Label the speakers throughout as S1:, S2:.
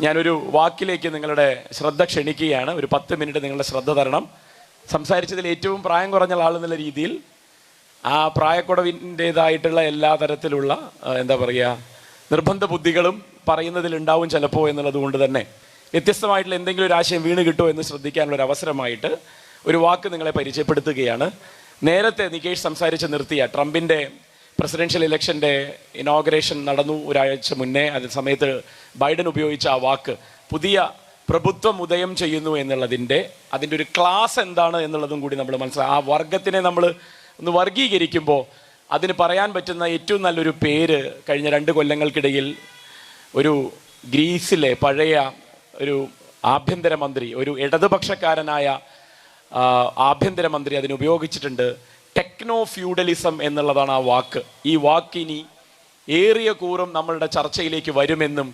S1: ഞാനൊരു വാക്കിലേക്ക് നിങ്ങളുടെ ശ്രദ്ധ ക്ഷണിക്കുകയാണ്. ഒരു പത്ത് മിനിറ്റ് നിങ്ങളുടെ ശ്രദ്ധ തരണം. സംസാരിച്ചതിൽ ഏറ്റവും പ്രായം കുറഞ്ഞ ആൾ എന്നുള്ള രീതിയിൽ ആ പ്രായക്കുടവിന്റെതായിട്ടുള്ള എല്ലാ തരത്തിലുള്ള എന്താ പറയുക നിർബന്ധ ബുദ്ധികളും പറയുന്നതിൽ ഉണ്ടാവും ചിലപ്പോൾ എന്നുള്ളത് കൊണ്ട് തന്നെ വ്യത്യസ്തമായിട്ടുള്ള എന്തെങ്കിലും ഒരു ആശയം വീണ് കിട്ടുമോ എന്ന് ശ്രദ്ധിക്കാനുള്ള ഒരു അവസരമായിട്ട് ഒരു വാക്ക് നിങ്ങളെ പരിചയപ്പെടുത്തുകയാണ്. നേരത്തെ നികേഷ് സംസാരിച്ച് നിർത്തിയ ട്രംപിന്റെ പ്രസിഡൻഷ്യൽ ഇലക്ഷന്റെ ഇനോഗ്രേഷൻ നടന്നു ഒരാഴ്ച മുന്നേ. അതേ സമയത്ത് ബൈഡൻ ഉപയോഗിച്ച ആ വാക്ക് പുതിയ പ്രഭുത്വം ഉദയം ചെയ്യുന്നു എന്നുള്ളതിന്റെ അതിന്റെ ഒരു ക്ലാസ് എന്താണ് എന്നുള്ളതും കൂടി നമ്മൾ മനസ്സിലാക്കുക ആ വർഗത്തിനെ നമ്മൾ ഒന്ന് വർഗീകരിക്കുമ്പോൾ അതിന് പറയാൻ പറ്റുന്ന ഏറ്റവും നല്ലൊരു പേര് കഴിഞ്ഞ രണ്ട് കൊല്ലങ്ങൾക്കിടയിൽ ഒരു ഗ്രീസിലെ പഴയ ഒരു ആഭ്യന്തരമന്ത്രി ഒരു ഇടതുപക്ഷക്കാരനായ ആഭ്യന്തരമന്ത്രി അതിന് ഉപയോഗിച്ചിട്ടുണ്ട്. ടെക്നോ ഫ്യൂഡലിസം എന്നുള്ളതാണ് ആ വാക്ക്. ഈ വാക്കിനി ഏറിയ കൂറും നമ്മളുടെ ചർച്ചയിലേക്ക് വരുമെന്നും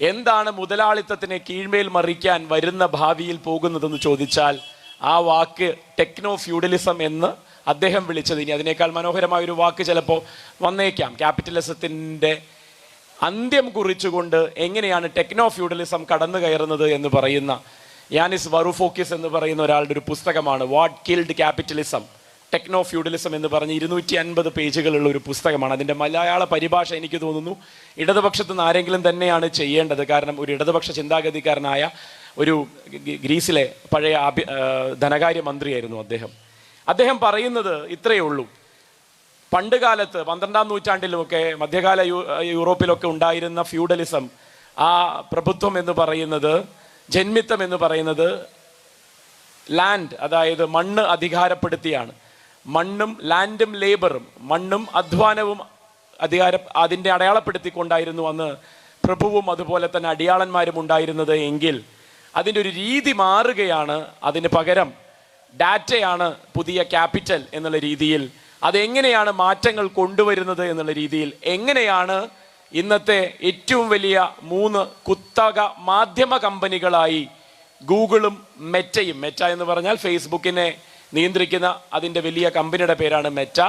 S1: എന്താണ് മുതലാളിത്തത്തിനെ കീഴ്മേൽ മറിക്കാൻ വരുന്ന ഭാവിയിൽ പോകുന്നതെന്ന് ചോദിച്ചാൽ ആ വാക്ക് ടെക്നോ ഫ്യൂഡലിസം എന്ന് അദ്ദേഹം വിളിച്ചത്. ഇനി അതിനേക്കാൾ മനോഹരമായ ഒരു വാക്ക് ചിലപ്പോൾ വന്നേക്കാം. ക്യാപിറ്റലിസത്തിന്റെ അന്ത്യം കുറിച്ചുകൊണ്ട് എങ്ങനെയാണ് ടെക്നോ ഫ്യൂഡലിസം കടന്നു കയറുന്നത് എന്ന് പറയുന്ന യാനിസ് വറുഫോക്കിസ് എന്ന് പറയുന്ന ഒരാളുടെ ഒരു പുസ്തകമാണ് what killed capitalism. Techno feudalism എന്ന് പറഞ്ഞ് ഇരുന്നൂറ്റി അൻപത് പേജുകളുള്ള ഒരു പുസ്തകമാണ്. അതിന്റെ മലയാള പരിഭാഷ എനിക്ക് തോന്നുന്നു ഇടതുപക്ഷത്തു നിന്ന് ആരെങ്കിലും തന്നെയാണ് ചെയ്യേണ്ടത്. കാരണം ഒരു ഇടതുപക്ഷ ചിന്താഗതിക്കാരനായ ഒരു ഗ്രീസിലെ പഴയ ധനകാര്യമന്ത്രിയായിരുന്നു ധനകാര്യ മന്ത്രിയായിരുന്നു അദ്ദേഹം. അദ്ദേഹം പറയുന്നത് ഇത്രയേ ഉള്ളൂ. പണ്ട് കാലത്ത് പന്ത്രണ്ടാം നൂറ്റാണ്ടിലുമൊക്കെ മധ്യകാല യൂ യൂറോപ്പിലൊക്കെ ഉണ്ടായിരുന്ന ഫ്യൂഡലിസം ആ പ്രഭുത്വം എന്ന് പറയുന്നത് ജന്മിത്തം എന്ന് പറയുന്നത് ലാൻഡ് അതായത് മണ്ണ് അധികാരപ്പെടുത്തിയാണ്. മണ്ണും ലാൻഡും ലേബറും മണ്ണും അധ്വാനവും അധികാര അതിന്റെ അടയാളപ്പെടുത്തിക്കൊണ്ടായിരുന്നു അന്ന് പ്രഭുവും അതുപോലെ തന്നെ അടിയാളന്മാരും ഉണ്ടായിരുന്നത് എങ്കിൽ അതിന്റെ ഒരു രീതി മാറുകയാണ് അതിന് പകരം ഡാറ്റയാണ് പുതിയ ക്യാപിറ്റൽ എന്നുള്ള രീതിയിൽ. അതെങ്ങനെയാണ് മാറ്റങ്ങൾ കൊണ്ടുവരുന്നത് എന്നുള്ള രീതിയിൽ. എങ്ങനെയാണ് ഇന്നത്തെ ഏറ്റവും വലിയ മൂന്ന് കുത്തക മാധ്യമ കമ്പനികളായി ഗൂഗിളും മെറ്റയും മെറ്റ എന്ന് പറഞ്ഞാൽ ഫേസ്ബുക്കിനെ നിയന്ത്രിക്കുന്ന അതിന്റെ വലിയ കമ്പനിയുടെ പേരാണ് മെറ്റ.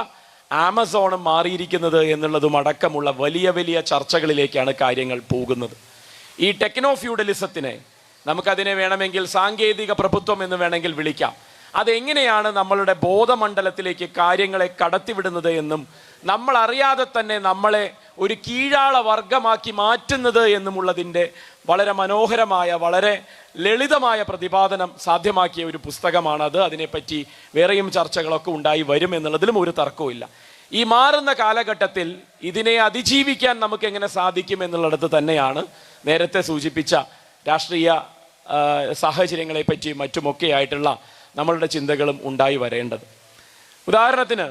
S1: ആമസോൺ മാറിയിരിക്കുന്നത് എന്നുള്ളതും അടക്കമുള്ള വലിയ വലിയ ചർച്ചകളിലേക്കാണ് കാര്യങ്ങൾ പോകുന്നത്. ഈ ടെക്നോ ഫ്യൂഡലിസത്തിനെ നമുക്കതിനെ വേണമെങ്കിൽ സാങ്കേതിക പ്രഭുത്വം എന്ന് വേണമെങ്കിൽ വിളിക്കാം. അതെങ്ങനെയാണ് നമ്മളുടെ ബോധമണ്ഡലത്തിലേക്ക് കാര്യങ്ങളെ കടത്തിവിടുന്നത് എന്നും നമ്മൾ അറിയാതെ തന്നെ നമ്മളെ ഒരു കീഴാള വർഗമാക്കി മാറ്റുന്നത് എന്നുമുള്ളതിന്റെ വളരെ മനോഹരമായ വളരെ ലളിതമായ പ്രതിപാദനം സാധ്യമാക്കിയ ഒരു പുസ്തകമാണ് അത് അതിനെപ്പറ്റി വേറെയും ചർച്ചകളൊക്കെ ഉണ്ടായി വരും എന്നുള്ളതിലും ഒരു തർക്കവുമില്ല ഈ മാറുന്ന കാലഘട്ടത്തിൽ ഇതിനെ അതിജീവിക്കാൻ നമുക്ക് എങ്ങനെ സാധിക്കും എന്നുള്ളിടത്ത് തന്നെയാണ് നേരത്തെ സൂചിപ്പിച്ച രാഷ്ട്രീയ സാഹചര്യങ്ങളെപ്പറ്റി സാഹചര്യങ്ങളെ പറ്റി മറ്റുമൊക്കെ ആയിട്ടുള്ള നമ്മളുടെ ചിന്തകളും ഉണ്ടായി വരേണ്ടത്. ഉദാഹരണത്തിന്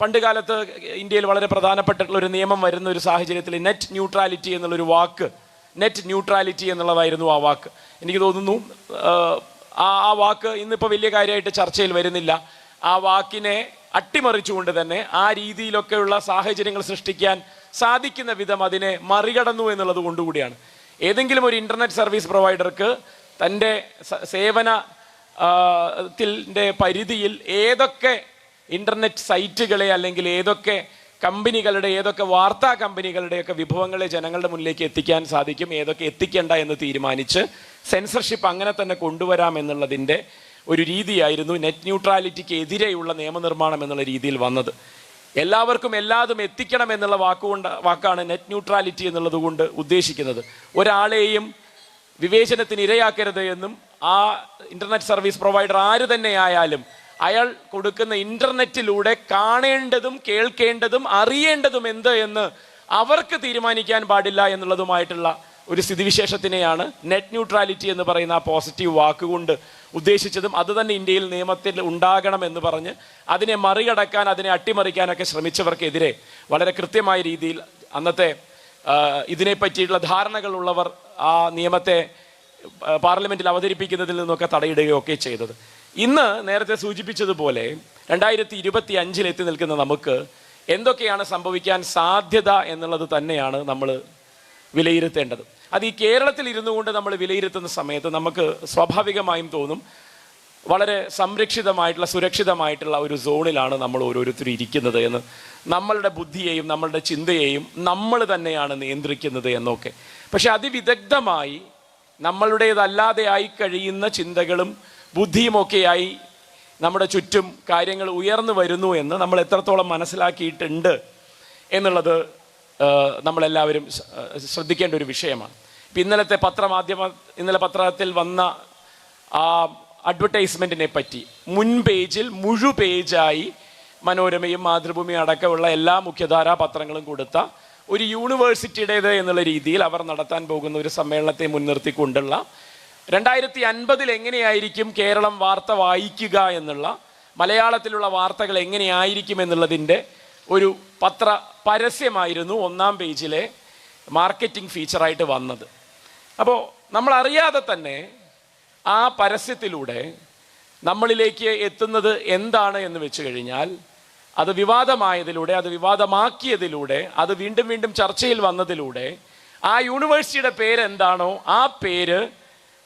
S1: പണ്ട് കാലത്ത് ഇന്ത്യയിൽ വളരെ പ്രധാനപ്പെട്ടിട്ടുള്ള ഒരു നിയമം വരുന്ന ഒരു സാഹചര്യത്തിൽ നെറ്റ് ന്യൂട്രാലിറ്റി എന്നുള്ളൊരു വാക്ക് നെറ്റ് ന്യൂട്രാലിറ്റി എന്നുള്ളതായിരുന്നു ആ വാക്ക്. എനിക്ക് തോന്നുന്നു ആ, ആ വാക്ക് ഇന്നിപ്പോൾ വലിയ കാര്യമായിട്ട് ചർച്ചയിൽ വരുന്നില്ല. ആ വാക്കിനെ അട്ടിമറിച്ചുകൊണ്ട് തന്നെ ആ രീതിയിലൊക്കെയുള്ള സാഹചര്യങ്ങൾ സൃഷ്ടിക്കാൻ സാധിക്കുന്ന വിധം അതിനെ മറികടന്നു എന്നുള്ളത് കൊണ്ടുകൂടിയാണ്. ഏതെങ്കിലും ഒരു ഇന്റർനെറ്റ് സർവീസ് പ്രൊവൈഡർക്ക് തന്റെ സേവന ത്തിന്റെ പരിധിയിൽ ഏതൊക്കെ ഇന്റർനെറ്റ് സൈറ്റുകളെ അല്ലെങ്കിൽ ഏതൊക്കെ കമ്പനികളുടെ ഏതൊക്കെ വാർത്താ കമ്പനികളുടെയൊക്കെ വിഭവങ്ങളെ ജനങ്ങളുടെ മുന്നിലേക്ക് എത്തിക്കാൻ സാധിക്കും ഏതൊക്കെ എത്തിക്കേണ്ട എന്ന് തീരുമാനിച്ച് സെൻസർഷിപ്പ് അങ്ങനെ തന്നെ കൊണ്ടുവരാം എന്നുള്ളതിന്റെ ഒരു രീതിയായിരുന്നു നെറ്റ് ന്യൂട്രാലിറ്റിക്ക് എതിരെയുള്ള നിയമനിർമ്മാണം എന്നുള്ള രീതിയിൽ വന്നത്. എല്ലാവർക്കും എല്ലാതും എത്തിക്കണം എന്നുള്ള വാക്കുകൊണ്ട് വാക്കാണ് നെറ്റ് ന്യൂട്രാലിറ്റി എന്നുള്ളത് കൊണ്ട് ഉദ്ദേശിക്കുന്നത്. ഒരാളെയും വിവേചനത്തിന് ഇരയാക്കരുത് എന്നും ആ ഇന്റർനെറ്റ് സർവീസ് പ്രൊവൈഡർ ആര് തന്നെ ആയാലും അയാൾ കൊടുക്കുന്ന ഇന്റർനെറ്റിലൂടെ കാണേണ്ടതും കേൾക്കേണ്ടതും അറിയേണ്ടതും എന്ത് എന്ന് അവർക്ക് തീരുമാനിക്കാൻ പാടില്ല എന്നുള്ളതുമായിട്ടുള്ള ഒരു സ്ഥിതിവിശേഷത്തിനെയാണ് നെറ്റ് ന്യൂട്രാലിറ്റി എന്ന് പറയുന്ന ആ പോസിറ്റീവ് വാക്കുകൊണ്ട് ഉദ്ദേശിച്ചതും അത് തന്നെ ഇന്ത്യയിൽ നിയമത്തിൽ ഉണ്ടാകണം എന്ന് പറഞ്ഞ് അതിനെ മറികടക്കാൻ അതിനെ അട്ടിമറിക്കാനൊക്കെ ശ്രമിച്ചവർക്കെതിരെ വളരെ കൃത്യമായ രീതിയിൽ അന്നത്തെ ഇതിനെ പറ്റിയിട്ടുള്ള ധാരണകളുള്ളവർ ആ നിയമത്തെ പാർലമെന്റിൽ അവതരിപ്പിക്കുന്നതിൽ നിന്നൊക്കെ തടയിടുകയൊക്കെ ചെയ്തത്. ഇന്ന് നേരത്തെ സൂചിപ്പിച്ചതുപോലെ രണ്ടായിരത്തി ഇരുപത്തി അഞ്ചിൽ എത്തി നിൽക്കുന്ന നമുക്ക് എന്തൊക്കെയാണ് സംഭവിക്കാൻ സാധ്യത എന്നുള്ളത് തന്നെയാണ് നമ്മൾ വിലയിരുത്തേണ്ടത്. അത് ഈ കേരളത്തിൽ ഇരുന്നു കൊണ്ട് നമ്മൾ വിലയിരുത്തുന്ന സമയത്ത് നമുക്ക് സ്വാഭാവികമായും തോന്നും വളരെ സംരക്ഷിതമായിട്ടുള്ള സുരക്ഷിതമായിട്ടുള്ള ഒരു സോണിലാണ് നമ്മൾ ഓരോരുത്തരും ഇരിക്കുന്നത് എന്ന്. നമ്മളുടെ ബുദ്ധിയെയും നമ്മളുടെ ചിന്തയെയും നമ്മൾ തന്നെയാണ് നിയന്ത്രിക്കുന്നത് എന്നൊക്കെ. പക്ഷെ അതിവിദഗ്ധമായി നമ്മളുടേതല്ലാതെ ആയി കഴിയുന്ന ചിന്തകളും ബുദ്ധിയുമൊക്കെയായി നമ്മുടെ ചുറ്റും കാര്യങ്ങൾ ഉയർന്നു വരുന്നു എന്ന് നമ്മൾ എത്രത്തോളം മനസ്സിലാക്കിയിട്ടുണ്ട് എന്നുള്ളത് നമ്മളെല്ലാവരും ശ്രദ്ധിക്കേണ്ട ഒരു വിഷയമാണ്. ഇപ്പം ഇന്നലത്തെ പത്രമാധ്യമ ഇന്നലെ പത്രത്തിൽ വന്ന ആ അഡ്വർടൈസ്മെന്റിനെ പറ്റി മുൻ പേജിൽ മുഴു പേജായി മനോരമയും മാതൃഭൂമിയും അടക്കമുള്ള എല്ലാ മുഖ്യധാരാ പത്രങ്ങളും കൊടുത്ത ഒരു യൂണിവേഴ്സിറ്റിയുടേത് എന്നുള്ള രീതിയിൽ അവർ നടത്താൻ പോകുന്ന ഒരു സമ്മേളനത്തെ മുൻനിർത്തിക്കൊണ്ടുള്ള രണ്ടായിരത്തി അൻപതിൽ എങ്ങനെയായിരിക്കും കേരളം വാർത്ത വായിക്കുക എന്നുള്ള മലയാളത്തിലുള്ള വാർത്തകൾ എങ്ങനെയായിരിക്കും എന്നുള്ളതിന്റെ ഒരു പത്ര പരസ്യമായിരുന്നു ഒന്നാം പേജിലെ മാർക്കറ്റിംഗ് ഫീച്ചറായിട്ട് വന്നത്. അപ്പോൾ നമ്മൾ അറിയാതെ തന്നെ ആ പരസ്യത്തിലൂടെ നമ്മളിലേക്ക് എത്തുന്നത് എന്താണ് എന്ന് വെച്ച് കഴിഞ്ഞാൽ അത് വിവാദമായതിലൂടെ അത് വിവാദമാക്കിയതിലൂടെ അത് വീണ്ടും വീണ്ടും ചർച്ചയിൽ വന്നതിലൂടെ ആ യൂണിവേഴ്സിറ്റിയുടെ പേരെന്താണോ ആ പേര്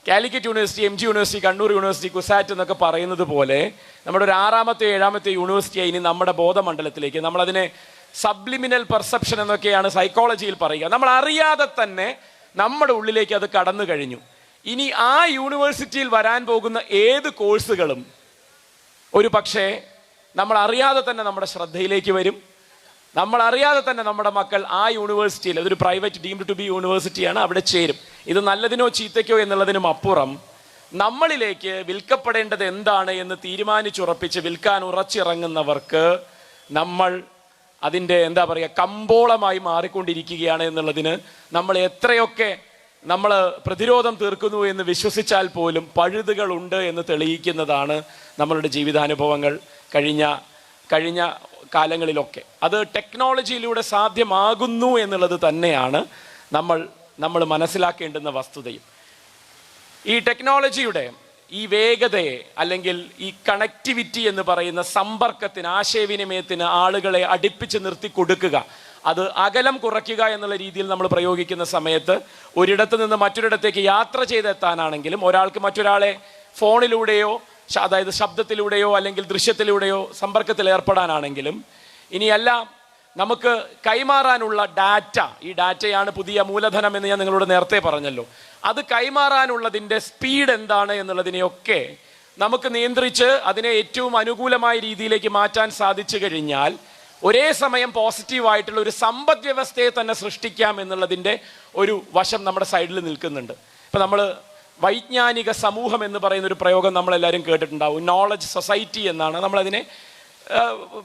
S1: Calicut university M G university Kannur university CUSAT എന്നൊക്കെ പറയുന്നത് പോലെ നമ്മുടെ ഒരു ആറാമത്തെ ഏഴാമത്തെ യൂണിവേഴ്സിറ്റി ഇനി നമ്മുടെ ബോധമണ്ഡലത്തിലേക്ക്. നമ്മളതിനെ സബ്ലിമിനൽ പെർസെപ്ഷൻ എന്നൊക്കെയാണ് സൈക്കോളജിയിൽ പറയുക. നമ്മൾ അറിയാതെ തന്നെ നമ്മുടെ ഉള്ളിലേക്ക് അത് കടന്നു കഴിഞ്ഞു. ഇനി ആ യൂണിവേഴ്സിറ്റിയിൽ വരാൻ പോകുന്ന ഏത് കോഴ്സുകളും ഒരു പക്ഷേ നമ്മൾ അറിയാതെ തന്നെ നമ്മുടെ ശ്രദ്ധയിലേക്ക് വരും. നമ്മൾ അറിയാതെ തന്നെ നമ്മുടെ മക്കൾ ആ യൂണിവേഴ്സിറ്റിയിൽ അതൊരു പ്രൈവറ്റ് ഡീംഡ് ടു ബി യൂണിവേഴ്സിറ്റിയാണ് അവിടെ ചേരും. ഇത് നല്ലതിനോ ചീത്തയ്ക്കോ എന്നുള്ളതിനും അപ്പുറം നമ്മളിലേക്ക് വിൽക്കപ്പെടേണ്ടത് എന്താണ് എന്ന് തീരുമാനിച്ചുറപ്പിച്ച് വിൽക്കാൻ ഉറച്ചിറങ്ങുന്നവർക്ക് നമ്മൾ അതിന്റെ എന്താ പറയുക കമ്പോളമായി മാറിക്കൊണ്ടിരിക്കുകയാണ് എന്നുള്ളതിന് നമ്മൾ എത്രയൊക്കെ നമ്മൾ പ്രതിരോധം തീർക്കുന്നു എന്ന് വിശ്വസിച്ചാൽ പോലും പഴുതുകളുണ്ട് എന്ന് തെളിയിക്കുന്നതാണ് നമ്മളുടെ ജീവിതാനുഭവങ്ങൾ. കഴിഞ്ഞ കഴിഞ്ഞ കാലങ്ങളിലൊക്കെ. അത് ടെക്നോളജിയിലൂടെ സാധ്യമാകുന്നു എന്നുള്ളത് തന്നെയാണ് നമ്മൾ നമ്മൾ മനസ്സിലാക്കേണ്ടുന്ന വസ്തുതയും. ഈ ടെക്നോളജിയുടെ ഈ വേഗതയെ അല്ലെങ്കിൽ ഈ കണക്ടിവിറ്റി എന്ന് പറയുന്ന സമ്പർക്കത്തിന് ആശയവിനിമയത്തിന് ആളുകളെ അടുപ്പിച്ച് നിർത്തി കൊടുക്കുക. അത് അകലം കുറയ്ക്കുക എന്നുള്ള രീതിയിൽ നമ്മൾ പ്രയോഗിക്കുന്ന സമയത്ത് ഒരിടത്ത് നിന്ന് മറ്റൊരിടത്തേക്ക് യാത്ര ചെയ്തെത്താനാണെങ്കിലും ഒരാൾക്ക് മറ്റൊരാളെ ഫോണിലൂടെയോ അതായത് ശബ്ദത്തിലൂടെയോ അല്ലെങ്കിൽ ദൃശ്യത്തിലൂടെയോ സമ്പർക്കത്തിൽ ഏർപ്പെടാനാണെങ്കിലും ഇനിയെല്ലാം നമുക്ക് കൈമാറാനുള്ള ഡാറ്റ ഈ ഡാറ്റയാണ് പുതിയ മൂലധനം എന്ന് ഞാൻ നിങ്ങളോട് നേരത്തെ പറഞ്ഞല്ലോ. അത് കൈമാറാനുള്ളതിന്റെ സ്പീഡ് എന്താണ് എന്നുള്ളതിനെയൊക്കെ നമുക്ക് നിയന്ത്രിച്ച് അതിനെ ഏറ്റവും അനുകൂലമായ രീതിയിലേക്ക് മാറ്റാൻ സാധിച്ചു കഴിഞ്ഞാൽ ഒരേ സമയം പോസിറ്റീവായിട്ടുള്ള ഒരു സമ്പദ് വ്യവസ്ഥയെ തന്നെ സൃഷ്ടിക്കാം എന്നുള്ളതിന്റെ ഒരു വശം നമ്മുടെ സൈഡിൽ നിൽക്കുന്നുണ്ട്. ഇപ്പം നമ്മൾ വൈജ്ഞാനിക സമൂഹം എന്ന് പറയുന്ന ഒരു പ്രയോഗം നമ്മളെല്ലാവരും കേട്ടിട്ടുണ്ടാവും. നോളജ് സൊസൈറ്റി എന്നാണ് നമ്മളതിനെ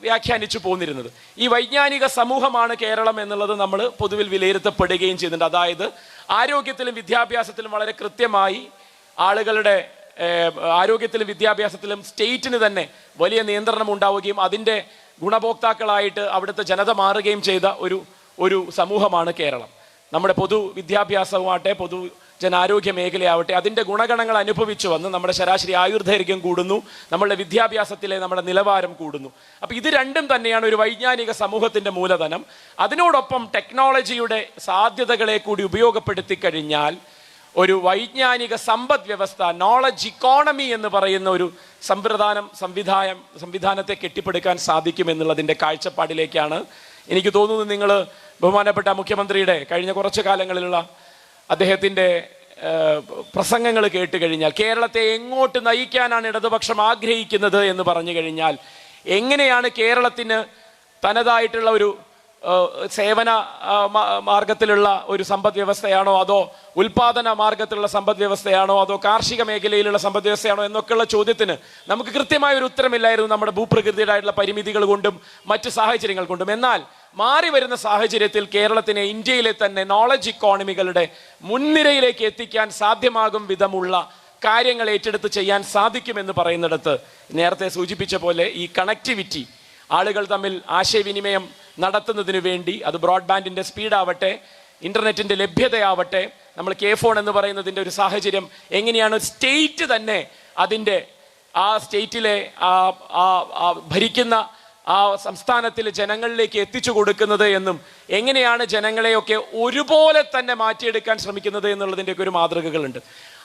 S1: വ്യാഖ്യാനിച്ചു പോന്നിരുന്നത്. ഈ വൈജ്ഞാനിക സമൂഹമാണ് കേരളം എന്നുള്ളത് നമ്മൾ പൊതുവിൽ വിലയിരുത്തപ്പെടുകയും ചെയ്യുന്നുണ്ട് അതായത് ആരോഗ്യത്തിലും വിദ്യാഭ്യാസത്തിലും വളരെ കൃത്യമായി ആളുകളുടെ ആരോഗ്യത്തിലും വിദ്യാഭ്യാസത്തിലും സ്റ്റേറ്റിന് തന്നെ വലിയ നിയന്ത്രണം ഉണ്ടാവുകയും അതിന്റെ ഗുണഭോക്താക്കളായിട്ട് അവിടുത്തെ ജനത മാറുകയും ചെയ്ത ഒരു ഒരു സമൂഹമാണ് കേരളം. നമ്മുടെ പൊതു വിദ്യാഭ്യാസവുമാട്ടെ പൊതു ജനാരോഗ്യ മേഖലയാവട്ടെ അതിന്റെ ഗുണഗണങ്ങൾ അനുഭവിച്ചു വന്ന്. നമ്മുടെ ശരാശരി ആയുർദൈർഘ്യം കൂടുന്നു നമ്മളുടെ വിദ്യാഭ്യാസത്തിലെ നമ്മുടെ നിലവാരം കൂടുന്നു. അപ്പോൾ ഇത് രണ്ടും തന്നെയാണ് ഒരു വൈജ്ഞാനിക സമൂഹത്തിന്റെ മൂലധനം. അതിനോടൊപ്പം ടെക്നോളജിയുടെ സാധ്യതകളെ കൂടി ഉപയോഗപ്പെടുത്തി കഴിഞ്ഞാൽ ഒരു വൈജ്ഞാനിക സമ്പദ് വ്യവസ്ഥ നോളജ് ഇക്കോണമി എന്ന് പറയുന്ന ഒരു സമ്പ്രദാനം സംവിധാനം സംവിധാനത്തെ കെട്ടിപ്പടുക്കാൻ സാധിക്കും എന്നുള്ളതിന്റെ കാഴ്ചപ്പാടിലേക്കാണ് എനിക്ക് തോന്നുന്നു നിങ്ങൾ ബഹുമാനപ്പെട്ട മുഖ്യമന്ത്രിയുടെ കഴിഞ്ഞ കുറച്ച് കാലങ്ങളിലുള്ള അദ്ദേഹത്തിന്റെ പ്രസംഗങ്ങൾ കേട്ട് കഴിഞ്ഞാൽ കേരളത്തെ എങ്ങോട്ട് നയിക്കാനാണ് ഇടതുപക്ഷം ആഗ്രഹിക്കുന്നത് എന്ന് പറഞ്ഞു കഴിഞ്ഞാൽ എങ്ങനെയാണ് കേരളത്തിന് തനതായിട്ടുള്ള ഒരു സേവന മാർഗത്തിലുള്ള ഒരു സമ്പദ് വ്യവസ്ഥയാണോ അതോ ഉൽപാദന മാർഗത്തിലുള്ള സമ്പദ് വ്യവസ്ഥയാണോ അതോ കാർഷിക മേഖലയിലുള്ള സമ്പദ് വ്യവസ്ഥയാണോ എന്നൊക്കെയുള്ള ചോദ്യത്തിന് നമുക്ക് കൃത്യമായ ഒരു ഉത്തരമില്ലായിരുന്നു നമ്മുടെ ഭൂപ്രകൃതിയുടെയായിട്ടുള്ള പരിമിതികൾ കൊണ്ടും മറ്റ് സാഹചര്യങ്ങൾ കൊണ്ടും. എന്നാൽ മാറി വരുന്ന സാഹചര്യത്തിൽ കേരളത്തിനെ ഇന്ത്യയിലെ തന്നെ നോളജ് ഇക്കോണമികളുടെ മുൻനിരയിലേക്ക് എത്തിക്കാൻ സാധ്യമാകും വിധമുള്ള കാര്യങ്ങൾ ഏറ്റെടുത്ത് ചെയ്യാൻ സാധിക്കുമെന്ന് പറയുന്നിടത്ത് നേരത്തെ സൂചിപ്പിച്ച പോലെ ഈ കണക്ടിവിറ്റി ആളുകൾ തമ്മിൽ ആശയവിനിമയം നടത്തുന്നതിന് വേണ്ടി അത് ബ്രോഡ്ബാൻഡിന്റെ സ്പീഡാവട്ടെ ഇന്റർനെറ്റിന്റെ ലഭ്യതയാവട്ടെ നമ്മൾ കെ ഫോൺ എന്ന് പറയുന്നതിന്റെ ഒരു സാഹചര്യം എങ്ങനെയാണ് സ്റ്റേറ്റ് തന്നെ അതിന്റെ ആ സ്റ്റേറ്റിലെ ആ ഭരിക്കുന്ന ആ സംസ്ഥാനത്തിൽ ജനങ്ങളിലേക്ക് എത്തിച്ചു കൊടുക്കുന്നത് എന്നും എങ്ങനെയാണ് ജനങ്ങളെയൊക്കെ ഒരുപോലെ തന്നെ മാറ്റിയെടുക്കാൻ ശ്രമിക്കുന്നത് എന്നുള്ളതിന്റെയൊക്കെ ഒരു മാതൃകകളുണ്ട്.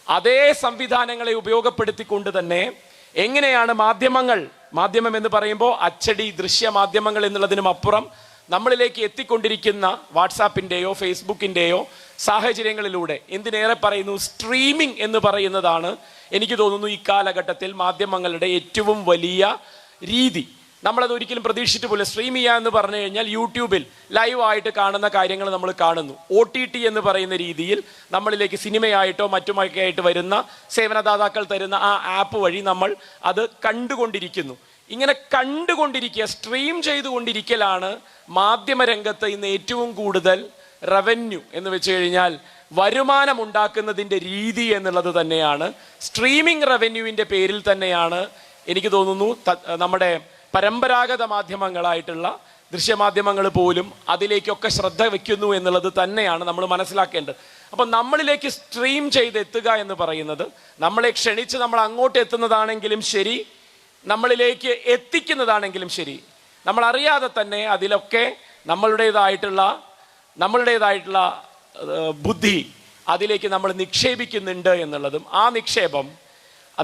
S1: അതേ സംവിധാനങ്ങളെ ഉപയോഗപ്പെടുത്തിക്കൊണ്ട് തന്നെ എങ്ങനെയാണ് മാധ്യമങ്ങൾ മാധ്യമം എന്ന് പറയുമ്പോൾ അച്ചടി ദൃശ്യ മാധ്യമങ്ങൾ എന്നുള്ളതിനും അപ്പുറം നമ്മളിലേക്ക് എത്തിക്കൊണ്ടിരിക്കുന്ന വാട്സാപ്പിന്റെയോ ഫേസ്ബുക്കിന്റെയോ സാഹചര്യങ്ങളിലൂടെ എന്തിനേറെ പറയുന്നു? സ്ട്രീമിംഗ് എന്ന് പറയുന്നതാണ് എനിക്ക് തോന്നുന്നു ഈ കാലഘട്ടത്തിൽ മാധ്യമങ്ങളുടെ ഏറ്റവും വലിയ രീതി. നമ്മളത് ഒരിക്കലും പ്രതീക്ഷിച്ചിട്ട് പോലും സ്ട്രീം ചെയ്യുക എന്ന് പറഞ്ഞു കഴിഞ്ഞാൽ യൂട്യൂബിൽ ലൈവായിട്ട് കാണുന്ന കാര്യങ്ങൾ നമ്മൾ കാണുന്നു. ഒ ടി ടി എന്ന് പറയുന്ന രീതിയിൽ നമ്മളിലേക്ക് സിനിമയായിട്ടോ മറ്റുമൊക്കെ ആയിട്ട് വരുന്ന സേവനദാതാക്കൾ തരുന്ന ആ ആപ്പ് വഴി നമ്മൾ അത് കണ്ടുകൊണ്ടിരിക്കുന്നു. ഇങ്ങനെ കണ്ടുകൊണ്ടിരിക്കുക സ്ട്രീം ചെയ്തുകൊണ്ടിരിക്കലാണ് മാധ്യമരംഗത്ത് ഇന്ന് ഏറ്റവും കൂടുതൽ റവന്യൂ എന്ന് വെച്ച് കഴിഞ്ഞാൽ വരുമാനം ഉണ്ടാക്കുന്നതിന്റെ രീതി എന്നുള്ളത് തന്നെയാണ്. സ്ട്രീമിംഗ് റവന്യൂവിന്റെ പേരിൽ തന്നെയാണ് എനിക്ക് തോന്നുന്നു നമ്മുടെ പരമ്പരാഗത മാധ്യമങ്ങളായിട്ടുള്ള ദൃശ്യമാധ്യമങ്ങൾ പോലും അതിലേക്കൊക്കെ ശ്രദ്ധ വയ്ക്കുന്നു എന്നുള്ളത് തന്നെയാണ് നമ്മൾ മനസ്സിലാക്കേണ്ടത്. അപ്പം നമ്മളിലേക്ക് സ്ട്രീം ചെയ്തെത്തുക എന്ന് പറയുന്നത് നമ്മളെ ക്ഷണിച്ച് നമ്മൾ അങ്ങോട്ട് എത്തുന്നതാണെങ്കിലും ശരി നമ്മളിലേക്ക് എത്തിക്കുന്നതാണെങ്കിലും ശരി. നമ്മൾ അറിയാതെ തന്നെ അതിലൊക്കെ നമ്മളുടേതായിട്ടുള്ള നമ്മളുടേതായിട്ടുള്ള ബുദ്ധി അതിലേക്ക് നമ്മൾ നിക്ഷേപിക്കുന്നുണ്ട് എന്നുള്ളതും ആ നിക്ഷേപം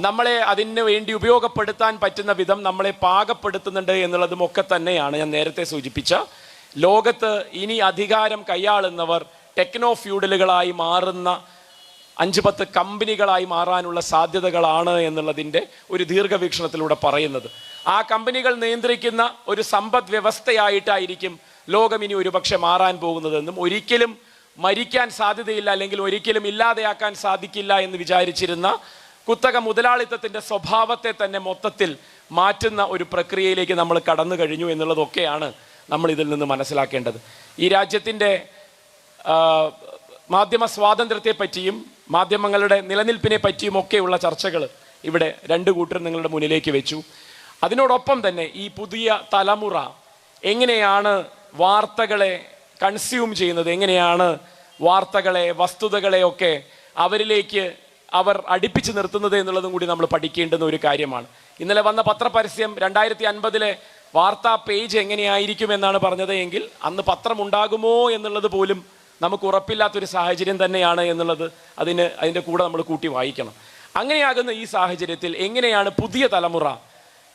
S1: നമ്മളെ അതിന് വേണ്ടി ഉപയോഗപ്പെടുത്താൻ പറ്റുന്ന വിധം നമ്മളെ പാകപ്പെടുത്തുന്നുണ്ട് എന്നുള്ളതും ഒക്കെ തന്നെയാണ് ഞാൻ നേരത്തെ സൂചിപ്പിച്ച. ലോകത്ത് ഇനി അധികാരം കൈയാളുന്നവർ ടെക്നോ ഫ്യൂഡലുകളായി മാറുന്ന അഞ്ച് പത്ത് കമ്പനികളായി മാറാനുള്ള സാധ്യതകളാണ് എന്നുള്ളതിന്റെ ഒരു ദീർഘവീക്ഷണത്തിലൂടെ പറയുന്നത്. ആ കമ്പനികൾ നിയന്ത്രിക്കുന്ന ഒരു സമ്പദ് വ്യവസ്ഥയായിട്ടായിരിക്കും ലോകം ഇനി ഒരുപക്ഷെ മാറാൻ പോകുന്നതെന്നും ഒരിക്കലും മരിക്കാൻ സാധ്യതയില്ല അല്ലെങ്കിൽ ഒരിക്കലും ഇല്ലാതെയാക്കാൻ സാധിക്കില്ല എന്ന് വിചാരിച്ചിരുന്ന കുത്തക മുതലാളിത്തത്തിന്റെ സ്വഭാവത്തെ തന്നെ മൊത്തത്തിൽ മാറ്റുന്ന ഒരു പ്രക്രിയയിലേക്ക് നമ്മൾ കടന്നു കഴിഞ്ഞു എന്നുള്ളതൊക്കെയാണ് നമ്മൾ ഇതിൽ നിന്ന് മനസ്സിലാക്കേണ്ടത്. ഈ രാജ്യത്തിന്റെ മാധ്യമ സ്വാതന്ത്ര്യത്തെ പറ്റിയും മാധ്യമങ്ങളുടെ നിലനിൽപ്പിനെ പറ്റിയും ഒക്കെയുള്ള ചർച്ചകൾ ഇവിടെ രണ്ട് കൂട്ടർ നിങ്ങളുടെ മുന്നിലേക്ക് വെച്ചു. അതിനോടൊപ്പം തന്നെ ഈ പുതിയ തലമുറ എങ്ങനെയാണ് വാർത്തകളെ കൺസ്യൂം ചെയ്യുന്നത്? എങ്ങനെയാണ് വാർത്തകളെ വസ്തുതകളെ ഒക്കെ അവരിലേക്ക് അവർ അടുപ്പിച്ച് നിർത്തുന്നത് എന്നുള്ളതും കൂടി നമ്മൾ പഠിക്കേണ്ടുന്ന ഒരു കാര്യമാണ്. ഇന്നലെ വന്ന പത്രപരസ്യം രണ്ടായിരത്തി അൻപതിലെ വാർത്താ പേജ് എങ്ങനെയായിരിക്കും എന്നാണ് പറഞ്ഞത് എങ്കിൽ അന്ന് പത്രം ഉണ്ടാകുമോ എന്നുള്ളത് പോലും നമുക്ക് ഉറപ്പില്ലാത്തൊരു സാഹചര്യം തന്നെയാണ് എന്നുള്ളത് അതിന് അതിന്റെ കൂടെ നമ്മൾ കൂട്ടി വായിക്കണം. അങ്ങനെയാകുന്ന ഈ സാഹചര്യത്തിൽ എങ്ങനെയാണ് പുതിയ തലമുറ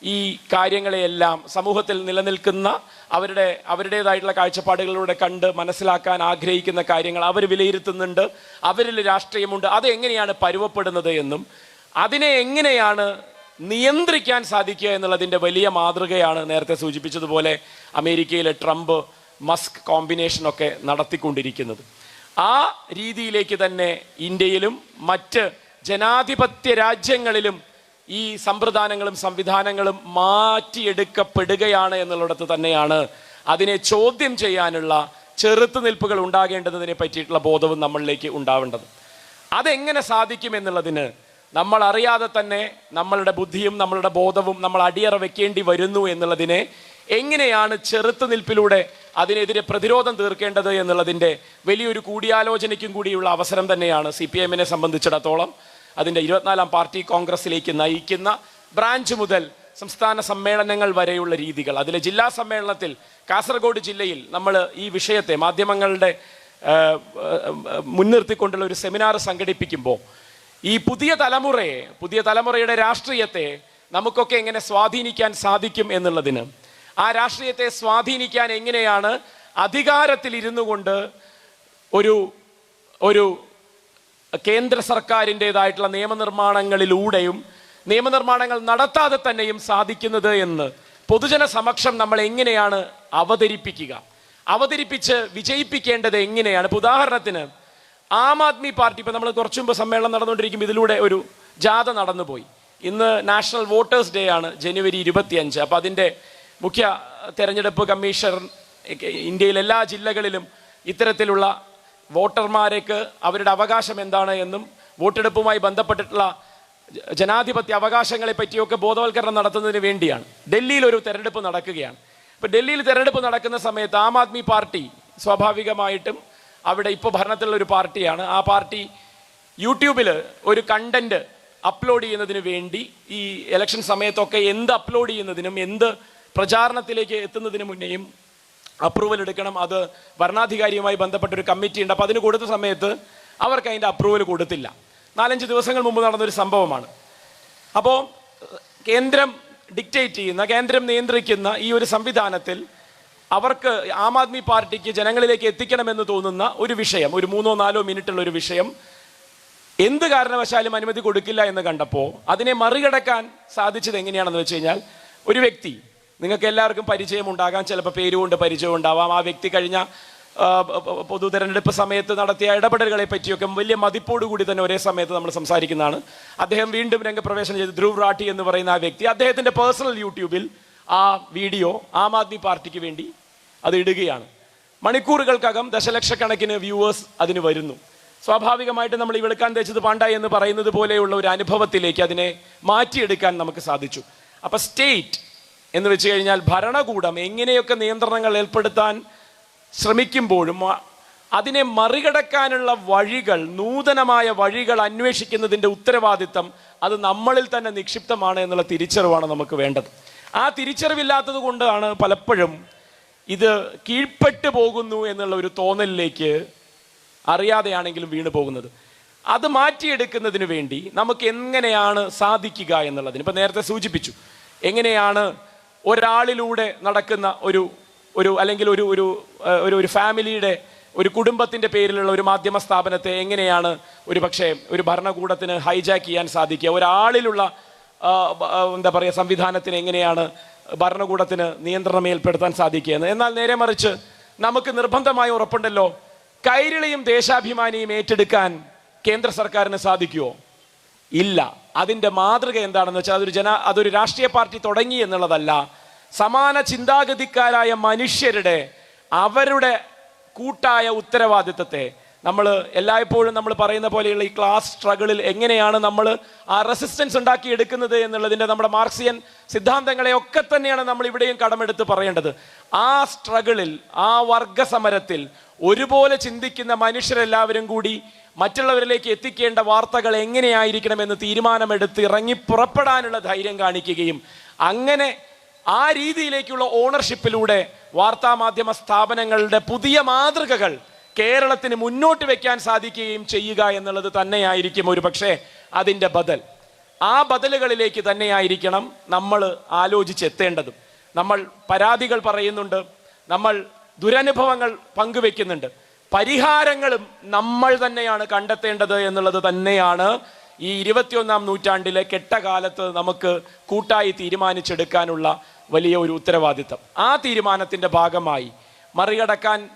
S1: ഈ കാര്യങ്ങളെയെല്ലാം സമൂഹത്തിൽ നിലനിൽക്കുന്ന അവരുടെ അവരുടേതായിട്ടുള്ള കാഴ്ചപ്പാടുകളിലൂടെ കണ്ട് മനസ്സിലാക്കാൻ ആഗ്രഹിക്കുന്ന കാര്യങ്ങൾ അവർ വിലയിരുത്തുന്നുണ്ട് അവരിൽ രാഷ്ട്രീയമുണ്ട്. അത് എങ്ങനെയാണ് പരുവപ്പെടുന്നത് എന്നും അതിനെ എങ്ങനെയാണ് നിയന്ത്രിക്കാൻ സാധിക്കുക എന്നുള്ളതിന്റെ വലിയ മാതൃകയാണ് നേരത്തെ സൂചിപ്പിച്ചതുപോലെ അമേരിക്കയിലെ ട്രംപ് മസ്ക് കോമ്പിനേഷനൊക്കെ നടത്തിക്കൊണ്ടിരിക്കുന്നത്. ആ രീതിയിലേക്ക് തന്നെ ഇന്ത്യയിലും മറ്റ് ജനാധിപത്യ രാജ്യങ്ങളിലും ഈ സമ്പ്രദാനങ്ങളും സംവിധാനങ്ങളും മാറ്റിയെടുക്കപ്പെടുകയാണ് എന്നുള്ളിടത്ത് തന്നെയാണ് അതിനെ ചോദ്യം ചെയ്യാനുള്ള ചെറുത്തുനിൽപ്പുകൾ ഉണ്ടാകേണ്ടതിനെ പറ്റിയിട്ടുള്ള ബോധവും നമ്മളിലേക്ക് ഉണ്ടാവേണ്ടത്. അതെങ്ങനെ സാധിക്കും എന്നുള്ളതിന് നമ്മൾ അറിയാതെ തന്നെ നമ്മളുടെ ബുദ്ധിയും നമ്മളുടെ ബോധവും നമ്മൾ അടിയറ വെക്കേണ്ടി വരുന്നു എന്നുള്ളതിനെ എങ്ങനെയാണ് ചെറുത്തുനിൽപ്പിലൂടെ അതിനെതിരെ പ്രതിരോധം തീർക്കേണ്ടത് എന്നുള്ളതിന്റെ വലിയൊരു കൂടിയാലോചനയ്ക്കും കൂടിയുള്ള അവസരം തന്നെയാണ് സി പി എമ്മിനെ സംബന്ധിച്ചിടത്തോളം അതിന്റെ ഇരുപത്തിനാലാം പാർട്ടി കോൺഗ്രസിലേക്ക് നയിക്കുന്ന ബ്രാഞ്ച് മുതൽ സംസ്ഥാന സമ്മേളനങ്ങൾ വരെയുള്ള രീതികൾ. അതിലെ ജില്ലാ സമ്മേളനത്തിൽ കാസർഗോഡ് ജില്ലയിൽ നമ്മൾ ഈ വിഷയത്തെ മാധ്യമങ്ങളുടെ മുൻനിർത്തിക്കൊണ്ടുള്ള ഒരു സെമിനാർ സംഘടിപ്പിക്കുമ്പോൾ ഈ പുതിയ തലമുറയെ പുതിയ തലമുറയുടെ രാഷ്ട്രീയത്തെ നമുക്കൊക്കെ എങ്ങനെ സ്വാധീനിക്കാൻ സാധിക്കും എന്നുള്ളതിന് ആ രാഷ്ട്രീയത്തെ സ്വാധീനിക്കാൻ എങ്ങനെയാണ് അധികാരത്തിൽ ഇരുന്നു കൊണ്ട് ഒരു ഒരു കേന്ദ്ര സർക്കാരിന്റെതായിട്ടുള്ള നിയമനിർമ്മാണങ്ങളിലൂടെയും നിയമനിർമ്മാണങ്ങൾ നടത്താതെ തന്നെയും സാധിക്കുന്നത് എന്ന് പൊതുജന സമക്ഷം നമ്മൾ എങ്ങനെയാണ് അവതരിപ്പിക്കുക? അവതരിപ്പിച്ച് വിജയിപ്പിക്കേണ്ടത് എങ്ങനെയാണ്? ഇപ്പൊ ഉദാഹരണത്തിന് ആം ആദ്മി പാർട്ടി ഇപ്പൊ നമ്മൾ കുറച്ചു മുമ്പ് സമ്മേളനം നടന്നുകൊണ്ടിരിക്കും ഇതിലൂടെ ഒരു ജാഥ നടന്നുപോയി. ഇന്ന് നാഷണൽ വോട്ടേഴ്സ് ഡേ ആണ് ജനുവരി ഇരുപത്തിയഞ്ച്. അപ്പോൾ അതിന്റെ മുഖ്യ തെരഞ്ഞെടുപ്പ് കമ്മീഷണർ ഇന്ത്യയിലെ എല്ലാ ജില്ലകളിലും ഇത്തരത്തിലുള്ള വോട്ടർമാർക്ക് അവരുടെ അവകാശം എന്താണ് എന്നും വോട്ടെടുപ്പുമായി ബന്ധപ്പെട്ടിട്ടുള്ള ജനാധിപത്യ അവകാശങ്ങളെ പറ്റിയൊക്കെ ബോധവൽക്കരണം നടത്തുന്നതിന് വേണ്ടിയാണ്. ഡൽഹിയിൽ ഒരു തെരഞ്ഞെടുപ്പ് നടക്കുകയാണ്. ഇപ്പോൾ ഡൽഹിയിൽ തെരഞ്ഞെടുപ്പ് നടക്കുന്ന സമയത്ത് ആം ആദ്മി പാർട്ടി സ്വാഭാവികമായിട്ടും അവിടെ ഇപ്പോൾ ഭരണത്തിലുള്ള ഒരു പാർട്ടിയാണ്. ആ പാർട്ടി യൂട്യൂബിൽ ഒരു കണ്ടന്റ് അപ്ലോഡ് ചെയ്യുന്നതിന് വേണ്ടി ഈ ഇലക്ഷൻ സമയത്തൊക്കെ എന്ത് അപ്ലോഡ് ചെയ്യുന്നതിനും എന്ത് പ്രചാരണത്തിലേക്ക് എത്തുന്നതിന് മുന്നേയും അപ്രൂവൽ എടുക്കണം. അത് ഭരണാധികാരിയുമായി ബന്ധപ്പെട്ട ഒരു കമ്മിറ്റി ഉണ്ട്. അപ്പോൾ അതിന് കൊടുത്ത സമയത്ത് അവർക്ക് അതിന്റെ അപ്രൂവൽ കൊടുത്തില്ല. നാലഞ്ച് ദിവസങ്ങൾ മുമ്പ് നടന്നൊരു സംഭവമാണ്. അപ്പോൾ കേന്ദ്രം ഡിക്റ്റേറ്റ് ചെയ്യുന്ന കേന്ദ്രം നിയന്ത്രിക്കുന്ന ഈ ഒരു സംവിധാനത്തിൽ അവർക്ക് ആം ആദ്മി പാർട്ടിക്ക് ജനങ്ങളിലേക്ക് എത്തിക്കണമെന്ന് തോന്നുന്ന ഒരു വിഷയം ഒരു മൂന്നോ നാലോ മിനിറ്റുള്ള ഒരു വിഷയം എന്ത് കാരണവശാലും അനുമതി കൊടുക്കില്ല എന്ന് കണ്ടപ്പോൾ അതിനെ മറികടക്കാൻ സാധിച്ചത് എങ്ങനെയാണെന്ന് വെച്ച് കഴിഞ്ഞാൽ ഒരു വ്യക്തി നിങ്ങൾക്ക് എല്ലാവർക്കും പരിചയം ഉണ്ടാകാം. ചിലപ്പോൾ പേരുകൊണ്ട് പരിചയം ഉണ്ടാവാം. ആ വ്യക്തി കഴിഞ്ഞ പൊതു തെരഞ്ഞെടുപ്പ് സമയത്ത് നടത്തിയ ഇടപെടലുകളെ പറ്റിയൊക്കെ വലിയ മതിപ്പോടുകൂടി തന്നെ ഒരേ സമയത്ത് നമ്മൾ സംസാരിക്കുന്നതാണ്. അദ്ദേഹം വീണ്ടും രംഗപ്രവേശനം ചെയ്ത് ധ്രുവ് റാഠി എന്ന് പറയുന്ന ആ വ്യക്തി അദ്ദേഹത്തിന്റെ പേഴ്സണൽ യൂട്യൂബിൽ ആ വീഡിയോ ആം ആദ്മി പാർട്ടിക്ക് വേണ്ടി അത് ഇടുകയാണ്. മണിക്കൂറുകൾക്കകം ദശലക്ഷക്കണക്കിന് വ്യൂവേഴ്സ് അതിന് വരുന്നു. സ്വാഭാവികമായിട്ട് നമ്മൾ ഈ വെളുക്കാൻ തേച്ചത് പാണ്ട എന്ന് പറയുന്നത് പോലെയുള്ള ഒരു അനുഭവത്തിലേക്ക് അതിനെ മാറ്റിയെടുക്കാൻ നമുക്ക് സാധിച്ചു. അപ്പോൾ സ്റ്റേറ്റ് എന്ന് വെച്ച് കഴിഞ്ഞാൽ ഭരണകൂടം എങ്ങനെയൊക്കെ നിയന്ത്രണങ്ങൾ ഏർപ്പെടുത്താൻ ശ്രമിക്കുമ്പോഴും അതിനെ മറികടക്കാനുള്ള വഴികൾ നൂതനമായ വഴികൾ അന്വേഷിക്കുന്നതിന്റെ ഉത്തരവാദിത്തം അത് നമ്മളിൽ തന്നെ നിക്ഷിപ്തമാണ് എന്നുള്ള തിരിച്ചറിവാണ് നമുക്ക് വേണ്ടത്. ആ തിരിച്ചറിവില്ലാത്തത് കൊണ്ടാണ് പലപ്പോഴും ഇത് കീഴ്പ്പെട്ടു പോകുന്നു എന്നുള്ള ഒരു തോന്നലിലേക്ക് അറിയാതെയാണെങ്കിലും വീണു പോകുന്നത്. അത് മാറ്റിയെടുക്കുന്നതിന് വേണ്ടി നമുക്ക് എങ്ങനെയാണ് സാധിക്കുക എന്നുള്ളതിന്. ഇപ്പം നേരത്തെ സൂചിപ്പിച്ചു. എങ്ങനെയാണ് ഒരാളിലൂടെ നടക്കുന്ന ഒരു ഒരു അല്ലെങ്കിൽ ഒരു ഒരു ഒരു ഒരു ഫാമിലിയുടെ ഒരു കുടുംബത്തിന്റെ പേരിലുള്ള ഒരു മാധ്യമ സ്ഥാപനത്തെ എങ്ങനെയാണ് ഒരു പക്ഷേ ഒരു ഭരണകൂടത്തിന് ഹൈജാക്ക് ചെയ്യാൻ സാധിക്കുക? ഒരാളിലുള്ള എന്താ പറയുക സംവിധാനത്തിന് എങ്ങനെയാണ് ഭരണകൂടത്തിന് നിയന്ത്രണം ഏർപ്പെടുത്താൻ സാധിക്കുക എന്ന്? എന്നാൽ നേരെ മറിച്ച് നമുക്ക് നിർബന്ധമായി ഉറപ്പുണ്ടല്ലോ കൈരളിയും ദേശാഭിമാനിയും ഏറ്റെടുക്കാൻ കേന്ദ്ര സർക്കാരിന് സാധിക്കുമോ ഇല്ല. അതിന്റെ മാതൃക എന്താണെന്ന് വെച്ചാൽ അതൊരു ജന അതൊരു രാഷ്ട്രീയ പാർട്ടി തുടങ്ങി എന്നുള്ളതല്ല. സമാന ചിന്താഗതിക്കാരായ മനുഷ്യരുടെ അവരുടെ കൂട്ടായ ഉത്തരവാദിത്തത്തെ നമ്മൾ എല്ലായ്പ്പോഴും നമ്മൾ പറയുന്ന പോലെയുള്ള ഈ ക്ലാസ് സ്ട്രഗിളിൽ എങ്ങനെയാണ് നമ്മൾ ആ റെസിസ്റ്റൻസ് ഉണ്ടാക്കി എടുക്കുന്നത് എന്നുള്ളതിന്റെ നമ്മുടെ മാർക്സിയൻ സിദ്ധാന്തങ്ങളെ ഒക്കെ തന്നെയാണ് നമ്മൾ ഇവിടെയും കടമെടുത്ത് പറയേണ്ടത്. ആ സ്ട്രഗിളിൽ ആ വർഗ സമരത്തിൽ ഒരുപോലെ ചിന്തിക്കുന്ന മനുഷ്യരെല്ലാവരും കൂടി മറ്റുള്ളവരിലേക്ക് എത്തിക്കേണ്ട വാർത്തകൾ എങ്ങനെയായിരിക്കണമെന്ന് തീരുമാനമെടുത്ത് ഇറങ്ങി പുറപ്പെടാനുള്ള ധൈര്യം കാണിക്കുകയും അങ്ങനെ ആ രീതിയിലേക്കുള്ള ഓണർഷിപ്പിലൂടെ വാർത്താമാധ്യമ സ്ഥാപനങ്ങളുടെ പുതിയ മാതൃകകൾ കേരളത്തിന് മുന്നോട്ട് വെക്കാൻ സാധിക്കുകയും ചെയ്യുക എന്നുള്ളത് തന്നെയായിരിക്കും ഒരു പക്ഷേ അതിന്റെ ബദൽ. ആ ബദലുകളിലേക്ക് തന്നെയായിരിക്കണം നമ്മൾ ആലോചിച്ചെത്തേണ്ടതും. നമ്മൾ പരാതികൾ പറയുന്നുണ്ട് നമ്മൾ ദുരനുഭവങ്ങൾ പങ്കുവെക്കുന്നുണ്ട്. പരിഹാരങ്ങളും നമ്മൾ തന്നെയാണ് കണ്ടെത്തേണ്ടത് എന്നുള്ളത് തന്നെയാണ് ഈ ഇരുപത്തിയൊന്നാം നൂറ്റാണ്ടിലെ കെട്ടകാലത്ത് നമുക്ക് കൂട്ടായി തീരുമാനിച്ചെടുക്കാനുള്ള വലിയ ഒരു ഉത്തരവാദിത്തം. ആ തീരുമാനത്തിന്റെ ഭാഗമായി മറികടക്കാൻ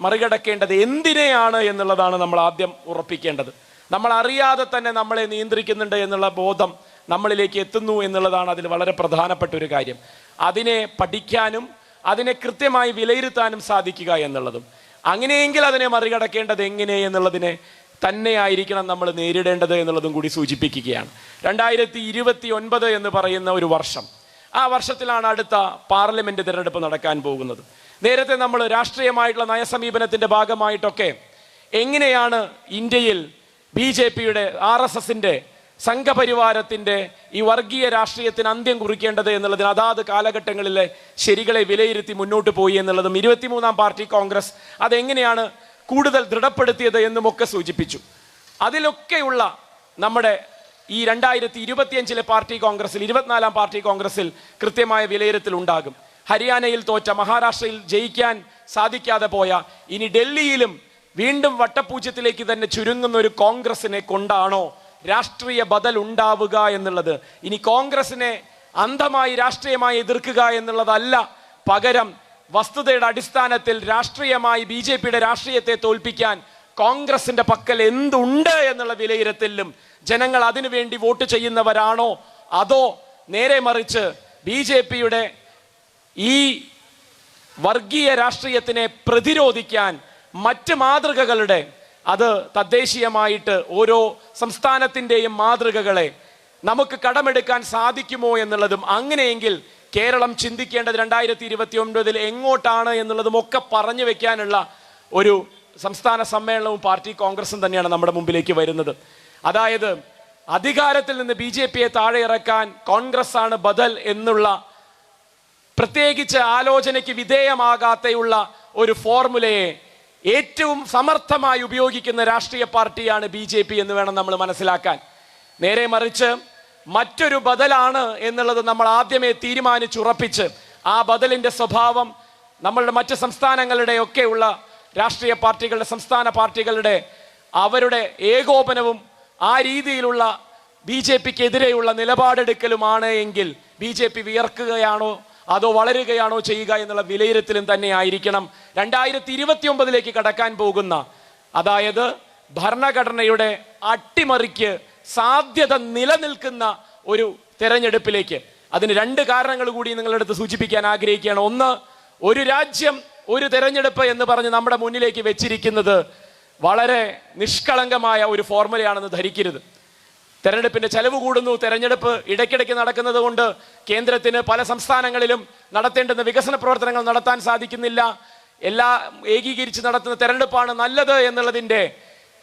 S1: മറികടക്കേണ്ടത് എന്തിനെയാണ് എന്നുള്ളതാണ് നമ്മൾ ആദ്യം ഉറപ്പിക്കേണ്ടത്. നമ്മൾ അറിയാതെ തന്നെ നമ്മളെ നിയന്ത്രിക്കുന്നുണ്ട് എന്നുള്ള ബോധം നമ്മളിലേക്ക് എത്തുന്നു എന്നുള്ളതാണ് അതിൽ വളരെ പ്രധാനപ്പെട്ട ഒരു കാര്യം. അതിനെ പഠിക്കാനും അതിനെ കൃത്യമായി വിലയിരുത്താനും സാധിക്കുക എന്നുള്ളതും. അങ്ങനെയെങ്കിൽ അതിനെ മറികടക്കേണ്ടത് എങ്ങനെ എന്നുള്ളതിനെ തന്നെയായിരിക്കണം നമ്മൾ നേരിടേണ്ടത് എന്നുള്ളതും കൂടി സൂചിപ്പിക്കുകയാണ്. രണ്ടായിരത്തി ഇരുപത്തി ഒൻപത് എന്ന് പറയുന്ന ഒരു വർഷം. ആ വർഷത്തിലാണ് അടുത്ത പാർലമെന്റ് തിരഞ്ഞെടുപ്പ് നടക്കാൻ പോകുന്നത്. നേരത്തെ നമ്മൾ രാഷ്ട്രീയമായിട്ടുള്ള നയസമീപനത്തിന്റെ ഭാഗമായിട്ടൊക്കെ എങ്ങനെയാണ് ഇന്ത്യയിൽ ബി ജെ പിയുടെ ആർ എസ് എസിന്റെ സംഘപരിവാരത്തിന്റെ ഈ വർഗീയ രാഷ്ട്രീയത്തിന് അന്ത്യം കുറിക്കേണ്ടത് എന്നുള്ളതിന് അതാത് കാലഘട്ടങ്ങളിലെ ശരികളെ വിലയിരുത്തി മുന്നോട്ട് പോയി എന്നുള്ളതും ഇരുപത്തിമൂന്നാം പാർട്ടി കോൺഗ്രസ് അതെങ്ങനെയാണ് കൂടുതൽ ദൃഢപ്പെടുത്തിയത് എന്നുമൊക്കെ സൂചിപ്പിച്ചു. അതിലൊക്കെയുള്ള നമ്മുടെ ഈ രണ്ടായിരത്തി ഇരുപത്തിയഞ്ചിലെ പാർട്ടി കോൺഗ്രസിൽ ഇരുപത്തിനാലാം പാർട്ടി കോൺഗ്രസിൽ കൃത്യമായ വിലയിരുത്തൽ ഉണ്ടാകും ഹരിയാനയിൽ തോറ്റ മഹാരാഷ്ട്രയിൽ ജയിക്കാൻ സാധിക്കാതെ പോയ ഇനി ഡൽഹിയിലും വീണ്ടും വട്ടപൂജ്യത്തിലേക്ക് തന്നെ ചുരുങ്ങുന്ന ഒരു കോൺഗ്രസിനെ കൊണ്ടാണോ രാഷ്ട്രീയ ബദൽ ഉണ്ടാവുക എന്നുള്ളത്? ഇനി കോൺഗ്രസിനെ അന്ധമായി രാഷ്ട്രീയമായി എതിർക്കുക എന്നുള്ളതല്ല പകരം വസ്തുതയുടെ അടിസ്ഥാനത്തിൽ രാഷ്ട്രീയമായി ബി ജെ പിയുടെ രാഷ്ട്രീയത്തെ തോൽപ്പിക്കാൻ കോൺഗ്രസിന്റെ പക്കൽ എന്തുണ്ട് എന്നുള്ള വിലയിരുത്തലിലും ജനങ്ങൾ അതിനുവേണ്ടി വോട്ട് ചെയ്യുന്നവരാണോ? അതോ നേരെ മറിച്ച് ബി ജെ പിയുടെ ഈ വർഗീയ രാഷ്ട്രീയത്തിനെ പ്രതിരോധിക്കാൻ മറ്റ് മാതൃകകളുടെ അത് തദ്ദേശീയമായിട്ട് ഓരോ സംസ്ഥാനത്തിന്റെയും മാതൃകകളെ നമുക്ക് കടമെടുക്കാൻ സാധിക്കുമോ എന്നുള്ളതും അങ്ങനെയെങ്കിൽ കേരളം ചിന്തിക്കേണ്ടത് രണ്ടായിരത്തി ഇരുപത്തി ഒൻപതിൽ എങ്ങോട്ടാണ് എന്നുള്ളതും ഒക്കെ പറഞ്ഞു വെക്കാനുള്ള ഒരു സംസ്ഥാന സമ്മേളനവും പാർട്ടി കോൺഗ്രസും തന്നെയാണ് നമ്മുടെ മുമ്പിലേക്ക് വരുന്നത്. അതായത് അധികാരത്തിൽ നിന്ന് ബി ജെ പിയെ താഴെ ഇറക്കാൻ കോൺഗ്രസ് ആണ് ബദൽ എന്നുള്ള പ്രത്യേകിച്ച് ആലോചനയ്ക്ക് വിധേയമാകാത്തയുള്ള ഒരു ഫോർമുലയെ ഏറ്റവും സമർത്ഥമായി ഉപയോഗിക്കുന്ന രാഷ്ട്രീയ പാർട്ടിയാണ് ബി ജെ പി എന്ന് വേണം നമ്മൾ മനസ്സിലാക്കാൻ. നേരെ മറിച്ച് മറ്റൊരു ബദലാണ് എന്നുള്ളത് നമ്മൾ ആദ്യമേ തീരുമാനിച്ചുറപ്പിച്ച് ആ ബദലിന്റെ സ്വഭാവം നമ്മളുടെ മറ്റ് സംസ്ഥാനങ്ങളുടെ ഒക്കെയുള്ള രാഷ്ട്രീയ പാർട്ടികളുടെ സംസ്ഥാന പാർട്ടികളുടെ അവരുടെ ഏകോപനവും ആ രീതിയിലുള്ള ബി ജെ പിക്ക് എതിരെയുള്ള നിലപാടെടുക്കലുമാണ് എങ്കിൽ ബി ജെ പി വിയർക്കുകയാണോ അതോ വളരുകയാണോ ചെയ്യുക എന്നുള്ള വിലയിരുത്തലും തന്നെ ആയിരിക്കണം. രണ്ടായിരത്തി ഇരുപത്തി ഒമ്പതിലേക്ക് കടക്കാൻ പോകുന്ന അതായത് ഭരണഘടനയുടെ അട്ടിമറിക്ക് സാധ്യത നിലനിൽക്കുന്ന ഒരു തെരഞ്ഞെടുപ്പിലേക്ക്. അതിന് രണ്ട് കാരണങ്ങൾ കൂടി നിങ്ങളുടെ അടുത്ത് സൂചിപ്പിക്കാൻ ആഗ്രഹിക്കുകയാണ്. ഒന്ന് ഒരു രാജ്യം ഒരു തെരഞ്ഞെടുപ്പ് എന്ന് പറഞ്ഞ് നമ്മുടെ മുന്നിലേക്ക് വെച്ചിരിക്കുന്നത് വളരെ നിഷ്കളങ്കമായ ഒരു ഫോർമുലയാണെന്ന് ധരിക്കരുത്. തെരഞ്ഞെടുപ്പിന്റെ ചെലവ് കൂടുന്നു. തെരഞ്ഞെടുപ്പ് ഇടയ്ക്കിടയ്ക്ക് നടക്കുന്നത് കൊണ്ട് കേന്ദ്രത്തിന് പല സംസ്ഥാനങ്ങളിലും നടത്തേണ്ടുന്ന വികസന പ്രവർത്തനങ്ങൾ നടത്താൻ സാധിക്കുന്നില്ല. എല്ലാ ഏകീകരിച്ച് നടത്തുന്ന തെരഞ്ഞെടുപ്പാണ് നല്ലത് എന്നുള്ളതിന്റെ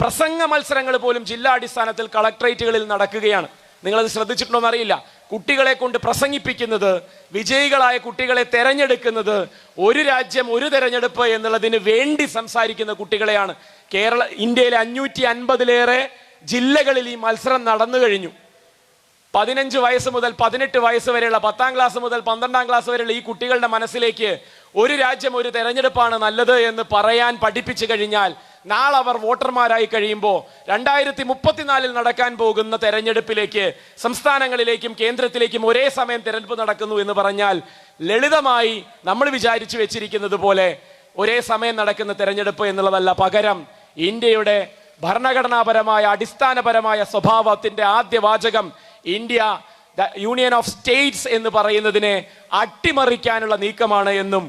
S1: പ്രസംഗ മത്സരങ്ങൾ പോലും ജില്ലാടിസ്ഥാനത്തിൽ കളക്ട്രേറ്റുകളിൽ നടക്കുകയാണ്. നിങ്ങളത് ശ്രദ്ധിച്ചിട്ടുണ്ടോ എന്നറിയില്ല. കുട്ടികളെ കൊണ്ട് പ്രസംഗിപ്പിക്കുന്നത് വിജയികളായ കുട്ടികളെ തെരഞ്ഞെടുക്കുന്നത് ഒരു രാജ്യം ഒരു തെരഞ്ഞെടുപ്പ് എന്നുള്ളതിന് വേണ്ടി സംസാരിക്കുന്ന കുട്ടികളെയാണ്. കേരള ഇന്ത്യയിലെ അഞ്ഞൂറ്റി അൻപതിലേറെ ജില്ലകളിൽ ഈ മത്സരം നടന്നു കഴിഞ്ഞു. പതിനഞ്ച് വയസ്സ് മുതൽ പതിനെട്ട് വയസ്സ് വരെയുള്ള പത്താം ക്ലാസ് മുതൽ പന്ത്രണ്ടാം ക്ലാസ് വരെയുള്ള ഈ കുട്ടികളുടെ മനസ്സിലേക്ക് ഒരു രാജ്യം ഒരു തെരഞ്ഞെടുപ്പാണ് നല്ലത് എന്ന് പറയാൻ പഠിപ്പിച്ചു കഴിഞ്ഞാൽ നാളെ അവർ വോട്ടർമാരായി കഴിയുമ്പോൾ രണ്ടായിരത്തി മുപ്പത്തിനാലിൽ നടക്കാൻ പോകുന്ന തെരഞ്ഞെടുപ്പിലേക്ക് സംസ്ഥാനങ്ങളിലേക്കും കേന്ദ്രത്തിലേക്കും ഒരേ സമയം തെരഞ്ഞെടുപ്പ് നടക്കുന്നു എന്ന് പറഞ്ഞാൽ ലളിതമായി നമ്മൾ വിചാരിച്ചു വെച്ചിരിക്കുന്നത് പോലെ ഒരേ സമയം നടക്കുന്ന തെരഞ്ഞെടുപ്പ് എന്നുള്ളതല്ല പകരം ഇന്ത്യയുടെ ഭരണഘടനാപരമായ അടിസ്ഥാനപരമായ സ്വഭാവത്തിന്റെ ആദ്യ വാചകം ഇന്ത്യ യൂണിയൻ ഓഫ് സ്റ്റേറ്റ്സ് എന്ന് പറയുന്നതിനെ അട്ടിമറിക്കാനുള്ള നീക്കമാണ് എന്നും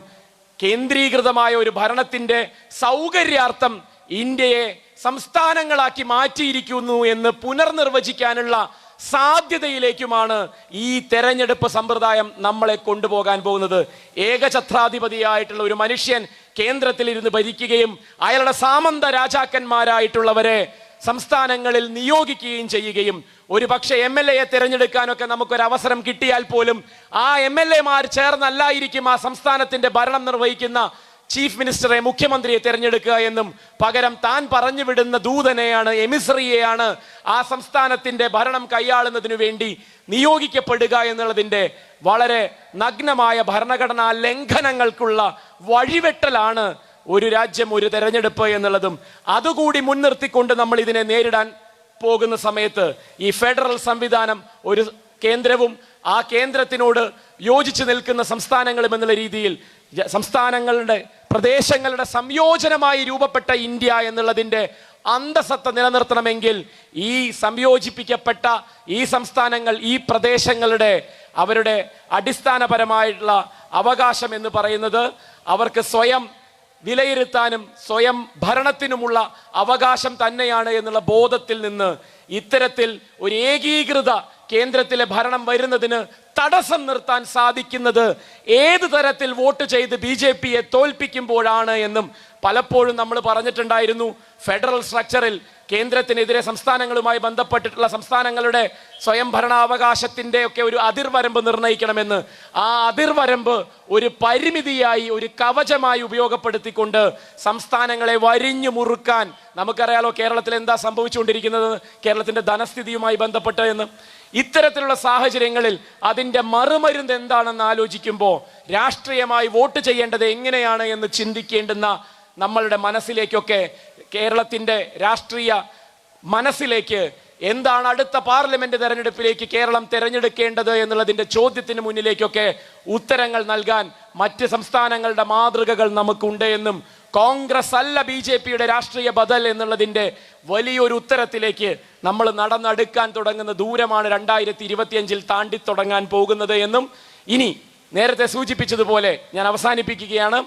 S1: കേന്ദ്രീകൃതമായ ഒരു ഭരണത്തിന്റെ സൗകര്യാർത്ഥം ഇന്ത്യയെ സംസ്ഥാനങ്ങളാക്കി മാറ്റിയിരിക്കുന്നു എന്ന് പുനർനിർവചിക്കാനുള്ള സാധ്യതയിലേക്കുമാണ് ഈ തെരഞ്ഞെടുപ്പ് സമ്പ്രദായം നമ്മളെ കൊണ്ടുപോകാൻ പോകുന്നത്. ഏകഛത്രാധിപതിയായിട്ടുള്ള ഒരു മനുഷ്യൻ കേന്ദ്രത്തിൽ ഇരുന്ന് ഭരിക്കുകയും അയാളുടെ സാമന്ത രാജാക്കന്മാരായിട്ടുള്ളവരെ സംസ്ഥാനങ്ങളിൽ നിയോഗിക്കുകയും ചെയ്യുകയും ഒരു പക്ഷേ എം എൽ എയെ തിരഞ്ഞെടുക്കാനൊക്കെ നമുക്കൊരു അവസരം കിട്ടിയാൽ പോലും ആ എം എൽ എമാർ ചേർന്നല്ലായിരിക്കും ആ സംസ്ഥാനത്തിന്റെ ഭരണം നിർവഹിക്കുന്ന ചീഫ് മിനിസ്റ്ററെ മുഖ്യമന്ത്രിയെ തിരഞ്ഞെടുക്കുക എന്നും പകരം താൻ പറഞ്ഞു വിടുന്ന ദൂതനെയാണ് എമിസറിയെയാണ് ആ സംസ്ഥാനത്തിന്റെ ഭരണം കൈയാളുന്നതിനു വേണ്ടി നിയോഗിക്കപ്പെടുക എന്നുള്ളതിന്റെ വളരെ നഗ്നമായ ഭരണഘടനാ ലംഘനങ്ങൾക്കുള്ള വഴിവെട്ടലാണ് ഒരു രാജ്യം ഒരു തെരഞ്ഞെടുപ്പ് എന്നുള്ളതും. അതുകൂടി മുൻനിർത്തിക്കൊണ്ട് നമ്മൾ ഇതിനെ നേരിടാൻ പോകുന്ന സമയത്ത് ഈ ഫെഡറൽ സംവിധാനം ഒരു കേന്ദ്രവും ആ കേന്ദ്രത്തിനോട് യോജിച്ചു നിൽക്കുന്ന സംസ്ഥാനങ്ങളും എന്നുള്ള രീതിയിൽ സംസ്ഥാനങ്ങളുടെ പ്രദേശങ്ങളുടെ സംയോജനമായി രൂപപ്പെട്ട ഇന്ത്യ എന്നുള്ളതിന്റെ അന്തസത്ത നിലനിർത്തണമെങ്കിൽ ഈ സംയോജിപ്പിക്കപ്പെട്ട ഈ സംസ്ഥാനങ്ങൾ ഈ പ്രദേശങ്ങളുടെ അവരുടെ അടിസ്ഥാനപരമായിട്ടുള്ള അവകാശം എന്ന് പറയുന്നത് അവർക്ക് സ്വയം വിലയിരുത്താനും സ്വയം ഭരണത്തിനുമുള്ള അവകാശം തന്നെയാണ് എന്നുള്ള ബോധത്തിൽ നിന്ന് ഇത്തരത്തിൽ ഒരു ഏകീകൃത കേന്ദ്രത്തിലെ ഭരണം വരുന്നതിന് തടസ്സം നിർത്താൻ സാധിക്കുന്നത് ഏത് തരത്തിൽ വോട്ട് ചെയ്ത് ബി ജെ പിയെ തോൽപ്പിക്കുമ്പോഴാണ് എന്നും പലപ്പോഴും നമ്മൾ പറഞ്ഞിട്ടുണ്ടായിരുന്നു. ഫെഡറൽ സ്ട്രക്ചറിൽ കേന്ദ്രത്തിനെതിരെ സംസ്ഥാനങ്ങളുമായി ബന്ധപ്പെട്ടിട്ടുള്ള സംസ്ഥാനങ്ങളുടെ സ്വയംഭരണാവകാശത്തിന്റെ ഒക്കെ ഒരു അതിർവരമ്പ് നിർണയിക്കണമെന്ന് ആ അതിർവരമ്പ് ഒരു പരിമിതിയായി ഒരു കവചമായി ഉപയോഗപ്പെടുത്തിക്കൊണ്ട് സംസ്ഥാനങ്ങളെ വരിഞ്ഞു മുറുക്കാൻ നമുക്കറിയാലോ കേരളത്തിൽ എന്താ സംഭവിച്ചുകൊണ്ടിരിക്കുന്നത് കേരളത്തിന്റെ ധനസ്ഥിതിയുമായി ബന്ധപ്പെട്ട് എന്ന്. ഇത്തരത്തിലുള്ള സാഹചര്യങ്ങളിൽ അതിന്റെ മറുമരുന്ന് എന്താണെന്ന് ആലോചിക്കുമ്പോൾ രാഷ്ട്രീയമായി വോട്ട് ചെയ്യേണ്ടത് എങ്ങനെയാണ് എന്ന് ചിന്തിക്കേണ്ടുന്ന നമ്മളുടെ മനസ്സിലേക്കൊക്കെ കേരളത്തിന്റെ രാഷ്ട്രീയ മനസ്സിലേക്ക് എന്താണ് അടുത്ത പാർലമെന്റ് തെരഞ്ഞെടുപ്പിലേക്ക് കേരളം തിരഞ്ഞെടുക്കേണ്ടത് എന്നുള്ളതിന്റെ ചോദ്യത്തിന് മുന്നിലേക്കൊക്കെ ഉത്തരങ്ങൾ നൽകാൻ മറ്റ് സംസ്ഥാനങ്ങളുടെ മാതൃകകൾ നമുക്കുണ്ട് എന്നും കോൺഗ്രസ് അല്ല ബി ജെ പിയുടെ രാഷ്ട്രീയ ബദൽ എന്നുള്ളതിന്റെ വലിയൊരു ഉത്തരത്തിലേക്ക് നമ്മൾ നടന്നെടുക്കാൻ തുടങ്ങുന്ന ദൂരമാണ് രണ്ടായിരത്തി ഇരുപത്തിയഞ്ചിൽ താണ്ടി തുടങ്ങാൻ പോകുന്നത് എന്നും ഇനി നേരത്തെ സൂചിപ്പിച്ചതുപോലെ ഞാൻ അവസാനിപ്പിക്കുകയാണ്.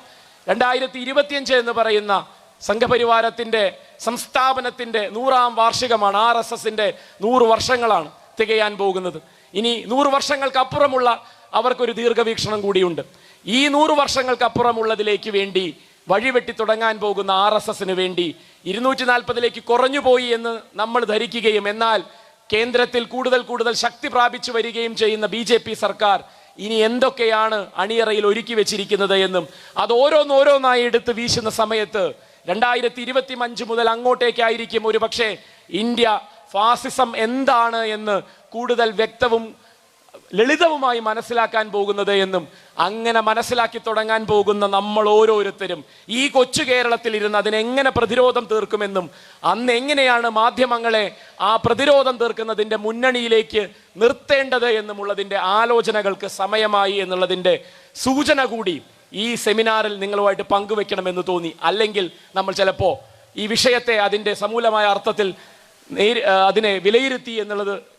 S1: രണ്ടായിരത്തി ഇരുപത്തിയഞ്ച് എന്ന് പറയുന്ന സംഘപരിവാരത്തിന്റെ സംസ്ഥാപനത്തിന്റെ നൂറാം വാർഷികമാണ് ആർ എസ് എസിന്റെ നൂറ് വർഷങ്ങളാണ് തികയാൻ പോകുന്നത്. ഇനി നൂറ് വർഷങ്ങൾക്കപ്പുറമുള്ള അവർക്കൊരു ദീർഘവീക്ഷണം കൂടിയുണ്ട്. ഈ നൂറ് വർഷങ്ങൾക്കപ്പുറമുള്ളതിലേക്ക് വേണ്ടി വഴിവെട്ടി തുടങ്ങാൻ പോകുന്ന ആർ എസ് എസിന് വേണ്ടി ഇരുന്നൂറ്റി നാൽപ്പതിലേക്ക് കുറഞ്ഞുപോയി എന്ന് നമ്മൾ ധരിക്കുകയും എന്നാൽ കേന്ദ്രത്തിൽ കൂടുതൽ കൂടുതൽ ശക്തി പ്രാപിച്ചു വരികയും ചെയ്യുന്ന ബി ജെ പി സർക്കാർ ഇനി എന്തൊക്കെയാണ് അണിയറയിൽ ഒരുക്കി വെച്ചിരിക്കുന്നത് എന്നും അത് ഓരോന്നോരോന്നായി എടുത്ത് വീശുന്ന സമയത്ത് രണ്ടായിരത്തി ഇരുപത്തി അഞ്ച് മുതൽ അങ്ങോട്ടേക്കായിരിക്കും ഒരു പക്ഷേ ഇന്ത്യ ഫാസിസം എന്താണ് എന്ന് കൂടുതൽ വ്യക്തവും ലളിതവുമായി മനസ്സിലാക്കാൻ പോകുന്നത് എന്നും അങ്ങനെ മനസ്സിലാക്കി തുടങ്ങാൻ പോകുന്ന നമ്മൾ ഓരോരുത്തരും ഈ കൊച്ചു കേരളത്തിൽ ഇരുന്ന് അതിനെങ്ങനെ പ്രതിരോധം തീർക്കുമെന്നും അന്ന് എങ്ങനെയാണ് മാധ്യമങ്ങളെ ആ പ്രതിരോധം തീർക്കുന്നതിന്റെ മുന്നണിയിലേക്ക് നിർത്തേണ്ടത് എന്നുമുള്ളതിന്റെ ആലോചനകൾക്ക് സമയമായി എന്നുള്ളതിന്റെ സൂചന കൂടി ഈ സെമിനാറിൽ നിങ്ങളുമായിട്ട് പങ്കുവെക്കണമെന്ന് തോന്നി. അല്ലെങ്കിൽ നമ്മൾ ചിലപ്പോൾ ഈ വിഷയത്തെ അതിന്റെ സമൂലമായ അർത്ഥത്തിൽ നേരി അതിനെ വിലയിരുത്തി എന്നുള്ളത്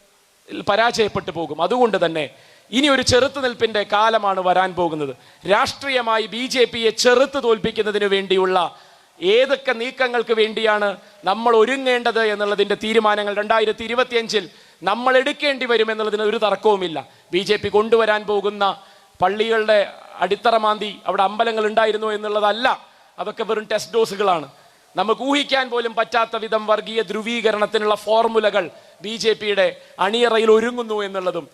S1: പരാജയപ്പെട്ടു പോകും. അതുകൊണ്ട് തന്നെ ഇനി ഒരു ചെറുത്തുനിൽപ്പിന്റെ കാലമാണ് വരാൻ പോകുന്നത്. രാഷ്ട്രീയമായി ബി ജെ പിയെ ചെറുത്ത് തോൽപ്പിക്കുന്നതിന് വേണ്ടിയുള്ള ഏതൊക്കെ നീക്കങ്ങൾക്ക് വേണ്ടിയാണ് നമ്മൾ ഒരുങ്ങേണ്ടത് എന്നുള്ളതിന്റെ തീരുമാനങ്ങൾ രണ്ടായിരത്തി ഇരുപത്തിയഞ്ചിൽ നമ്മൾ എടുക്കേണ്ടി വരും എന്നുള്ളതിന് ഒരു തർക്കവുമില്ല. ബി ജെ പി കൊണ്ടുവരാൻ പോകുന്ന പള്ളികളുടെ അടിത്തറ മാന്തി അവിടെ അമ്പലങ്ങൾ ഉണ്ടായിരുന്നു എന്നുള്ളതല്ല. അതൊക്കെ വെറും ടെസ്റ്റ് ഡോസുകളാണ് നമുക്ക് ഊഹിക്കാൻ പോലും പറ്റാത്ത വിധം വർഗീയ ധ്രുവീകരണത്തിനുള്ള ഫോർമുലകൾ ബി ജെ പിയുടെ അണിയറയിൽ ഒരുങ്ങുന്നു എന്നുള്ളതും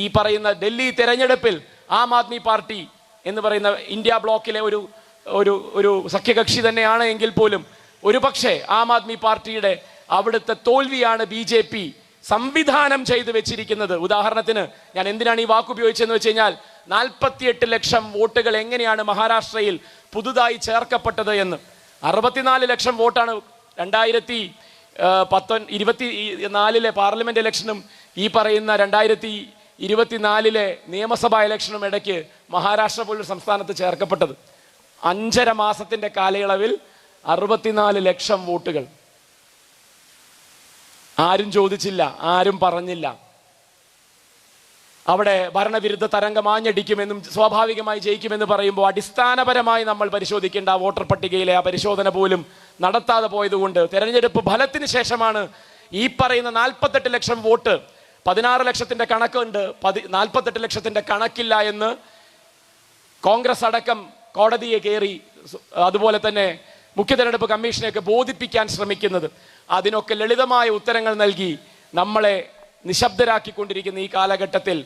S1: ഈ പറയുന്ന ഡൽഹി തെരഞ്ഞെടുപ്പിൽ ആം ആദ്മി പാർട്ടി എന്ന് പറയുന്ന ഇന്ത്യ ബ്ലോക്കിലെ ഒരു ഒരു ഒരു സഖ്യകക്ഷി തന്നെയാണ് എങ്കിൽ പോലും ഒരു പക്ഷേ ആം ആദ്മി പാർട്ടിയുടെ അവിടുത്തെ തോൽവിയാണ് ബി ജെ പി സംവിധാനം ചെയ്തു വെച്ചിരിക്കുന്നത്. ഉദാഹരണത്തിന് ഞാൻ എന്തിനാണ് ഈ വാക്ക് ഉപയോഗിച്ചതെന്ന് വെച്ച് കഴിഞ്ഞാൽ നാൽപ്പത്തിയെട്ട് ലക്ഷം വോട്ടുകൾ എങ്ങനെയാണ് മഹാരാഷ്ട്രയിൽ പുതുതായി ചേർക്കപ്പെട്ടത് എന്ന്. അറുപത്തിനാല് ലക്ഷം വോട്ടാണ് രണ്ടായിരത്തി പത്തൊൻ ഇരുപത്തി നാലിലെ പാർലമെന്റ് ഇലക്ഷനും ഈ പറയുന്ന രണ്ടായിരത്തി ഇരുപത്തിനാലിലെ നിയമസഭാ ഇലക്ഷനും ഇടയ്ക്ക് മഹാരാഷ്ട്ര പോലൊരു സംസ്ഥാനത്ത് ചേർക്കപ്പെട്ടത്. അഞ്ചര മാസത്തിന്റെ കാലയളവിൽ അറുപത്തിനാല് ലക്ഷം വോട്ടുകൾ. ആരും ചോദിച്ചില്ല ആരും പറഞ്ഞില്ല. അവിടെ ഭരണവിരുദ്ധ തരംഗം ആഞ്ഞടിക്കുമെന്നും സ്വാഭാവികമായി ജയിക്കുമെന്ന് പറയുമ്പോൾ അടിസ്ഥാനപരമായി നമ്മൾ പരിശോധിക്കേണ്ട ആ വോട്ടർ പട്ടികയിലെ ആ പരിശോധന പോലും നടത്താതെ പോയതുകൊണ്ട് തെരഞ്ഞെടുപ്പ് ഫലത്തിന് ശേഷമാണ് ഈ പറയുന്ന നാൽപ്പത്തെട്ട് ലക്ഷം വോട്ട് പതിനാറ് ലക്ഷത്തിന്റെ കണക്കുണ്ട്. പതി നാൽപ്പത്തെട്ട് ലക്ഷത്തിന്റെ കണക്കില്ല എന്ന് കോൺഗ്രസ് അടക്കം കോടതിയെ കയറി അതുപോലെ തന്നെ മുഖ്യ തെരഞ്ഞെടുപ്പ് കമ്മീഷനെയൊക്കെ ബോധിപ്പിക്കാൻ ശ്രമിക്കുന്നത്. അതിനൊക്കെ ലളിതമായ ഉത്തരങ്ങൾ നൽകി നമ്മളെ നിശബ്ദരാക്കിക്കൊണ്ടിരിക്കുന്ന ഈ കാലഘട്ടത്തിൽ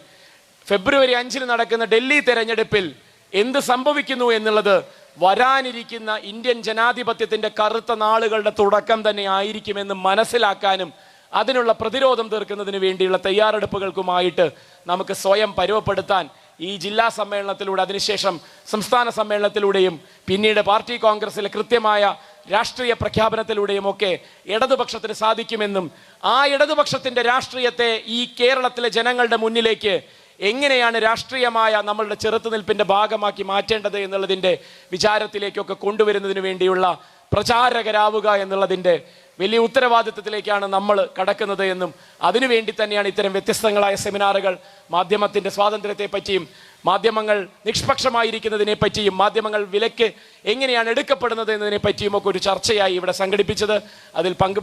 S1: ഫെബ്രുവരി അഞ്ചിന് നടക്കുന്ന ഡൽഹി തെരഞ്ഞെടുപ്പിൽ എന്ത് സംഭവിക്കുന്നു എന്നുള്ളത് വരാനിരിക്കുന്ന ഇന്ത്യൻ ജനാധിപത്യത്തിന്റെ കറുത്ത നാളുകളുടെ തുടക്കം തന്നെ ആയിരിക്കുമെന്ന് മനസ്സിലാക്കാനും അതിനുള്ള പ്രതിരോധം തീർക്കുന്നതിന് വേണ്ടിയുള്ള തയ്യാറെടുപ്പുകൾക്കുമായിട്ട് നമുക്ക് സ്വയം പരുവപ്പെടുത്താൻ ഈ ജില്ലാ സമ്മേളനത്തിലൂടെ അതിനുശേഷം സംസ്ഥാന സമ്മേളനത്തിലൂടെയും പിന്നീട് പാർട്ടി കോൺഗ്രസിലെ കൃത്യമായ രാഷ്ട്രീയ പ്രഖ്യാപനത്തിലൂടെയും ഒക്കെ ഇടതുപക്ഷത്തിന് സാധിക്കുമെന്നും ആ ഇടതുപക്ഷത്തിന്റെ രാഷ്ട്രീയത്തെ ഈ കേരളത്തിലെ ജനങ്ങളുടെ മുന്നിലേക്ക് എങ്ങനെയാണ് രാഷ്ട്രീയമായ നമ്മളുടെ ചെറുത്തുനിൽപ്പിന്റെ ഭാഗമാക്കി മാറ്റേണ്ടത് എന്നുള്ളതിന്റെ വിചാരത്തിലേക്കൊക്കെ കൊണ്ടുവരുന്നതിന് വേണ്ടിയുള്ള പ്രചാരകരാവുക എന്നുള്ളതിന്റെ വലിയ ഉത്തരവാദിത്വത്തിലേക്കാണ് നമ്മൾ കടക്കുന്നത് എന്നും അതിനുവേണ്ടി തന്നെയാണ് ഇത്തരം വ്യത്യസ്തങ്ങളായ സെമിനാറുകൾ മാധ്യമത്തിന്റെ സ്വാതന്ത്ര്യത്തെ പറ്റിയും മാധ്യമങ്ങൾ നിഷ്പക്ഷമായിരിക്കുന്നതിനെ പറ്റിയും മാധ്യമങ്ങൾ വിലക്ക് എങ്ങനെയാണ് എടുക്കപ്പെടുന്നത് എന്നതിനെ പറ്റിയും ഒക്കെ ഒരു ചർച്ചയായി ഇവിടെ സംഘടിപ്പിച്ചത്. അതിൽ പങ്ക്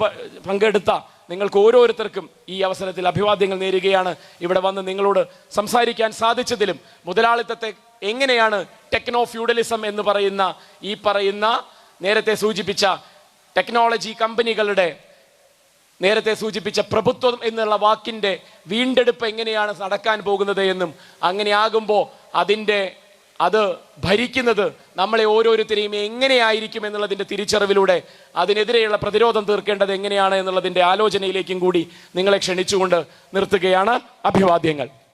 S1: പങ്കെടുത്ത നിങ്ങൾക്ക് ഓരോരുത്തർക്കും ഈ അവസരത്തിൽ അഭിവാദ്യങ്ങൾ നേരുകയാണ്. ഇവിടെ വന്ന് നിങ്ങളോട് സംസാരിക്കാൻ സാധിച്ചതിലും മുതലാളിത്തത്തെ എങ്ങനെയാണ് ടെക്നോ ഫ്യൂഡലിസം എന്ന് പറയുന്ന ഈ പറയുന്ന നേരത്തെ സൂചിപ്പിച്ച ടെക്നോളജി കമ്പനികളുടെ നേരത്തെ സൂചിപ്പിച്ച പ്രഭുത്വം എന്നുള്ള വാക്കിന്റെ വീണ്ടെടുപ്പ് എങ്ങനെയാണ് നടക്കാൻ പോകുന്നത് എന്നും അങ്ങനെയാകുമ്പോൾ അതിന്റെ അത് ഭരിക്കുന്നത് നമ്മളെ ഓരോരുത്തരെയും എങ്ങനെയായിരിക്കും എന്നുള്ളതിന്റെ തിരിച്ചറിവിലൂടെ അതിനെതിരെയുള്ള പ്രതിരോധം തീർക്കേണ്ടത് എങ്ങനെയാണ് എന്നുള്ളതിന്റെ ആലോചനയിലേക്കും കൂടി നിങ്ങളെ ക്ഷണിച്ചുകൊണ്ട് നിർത്തുകയാണ് അഭിവാദ്യങ്ങൾ.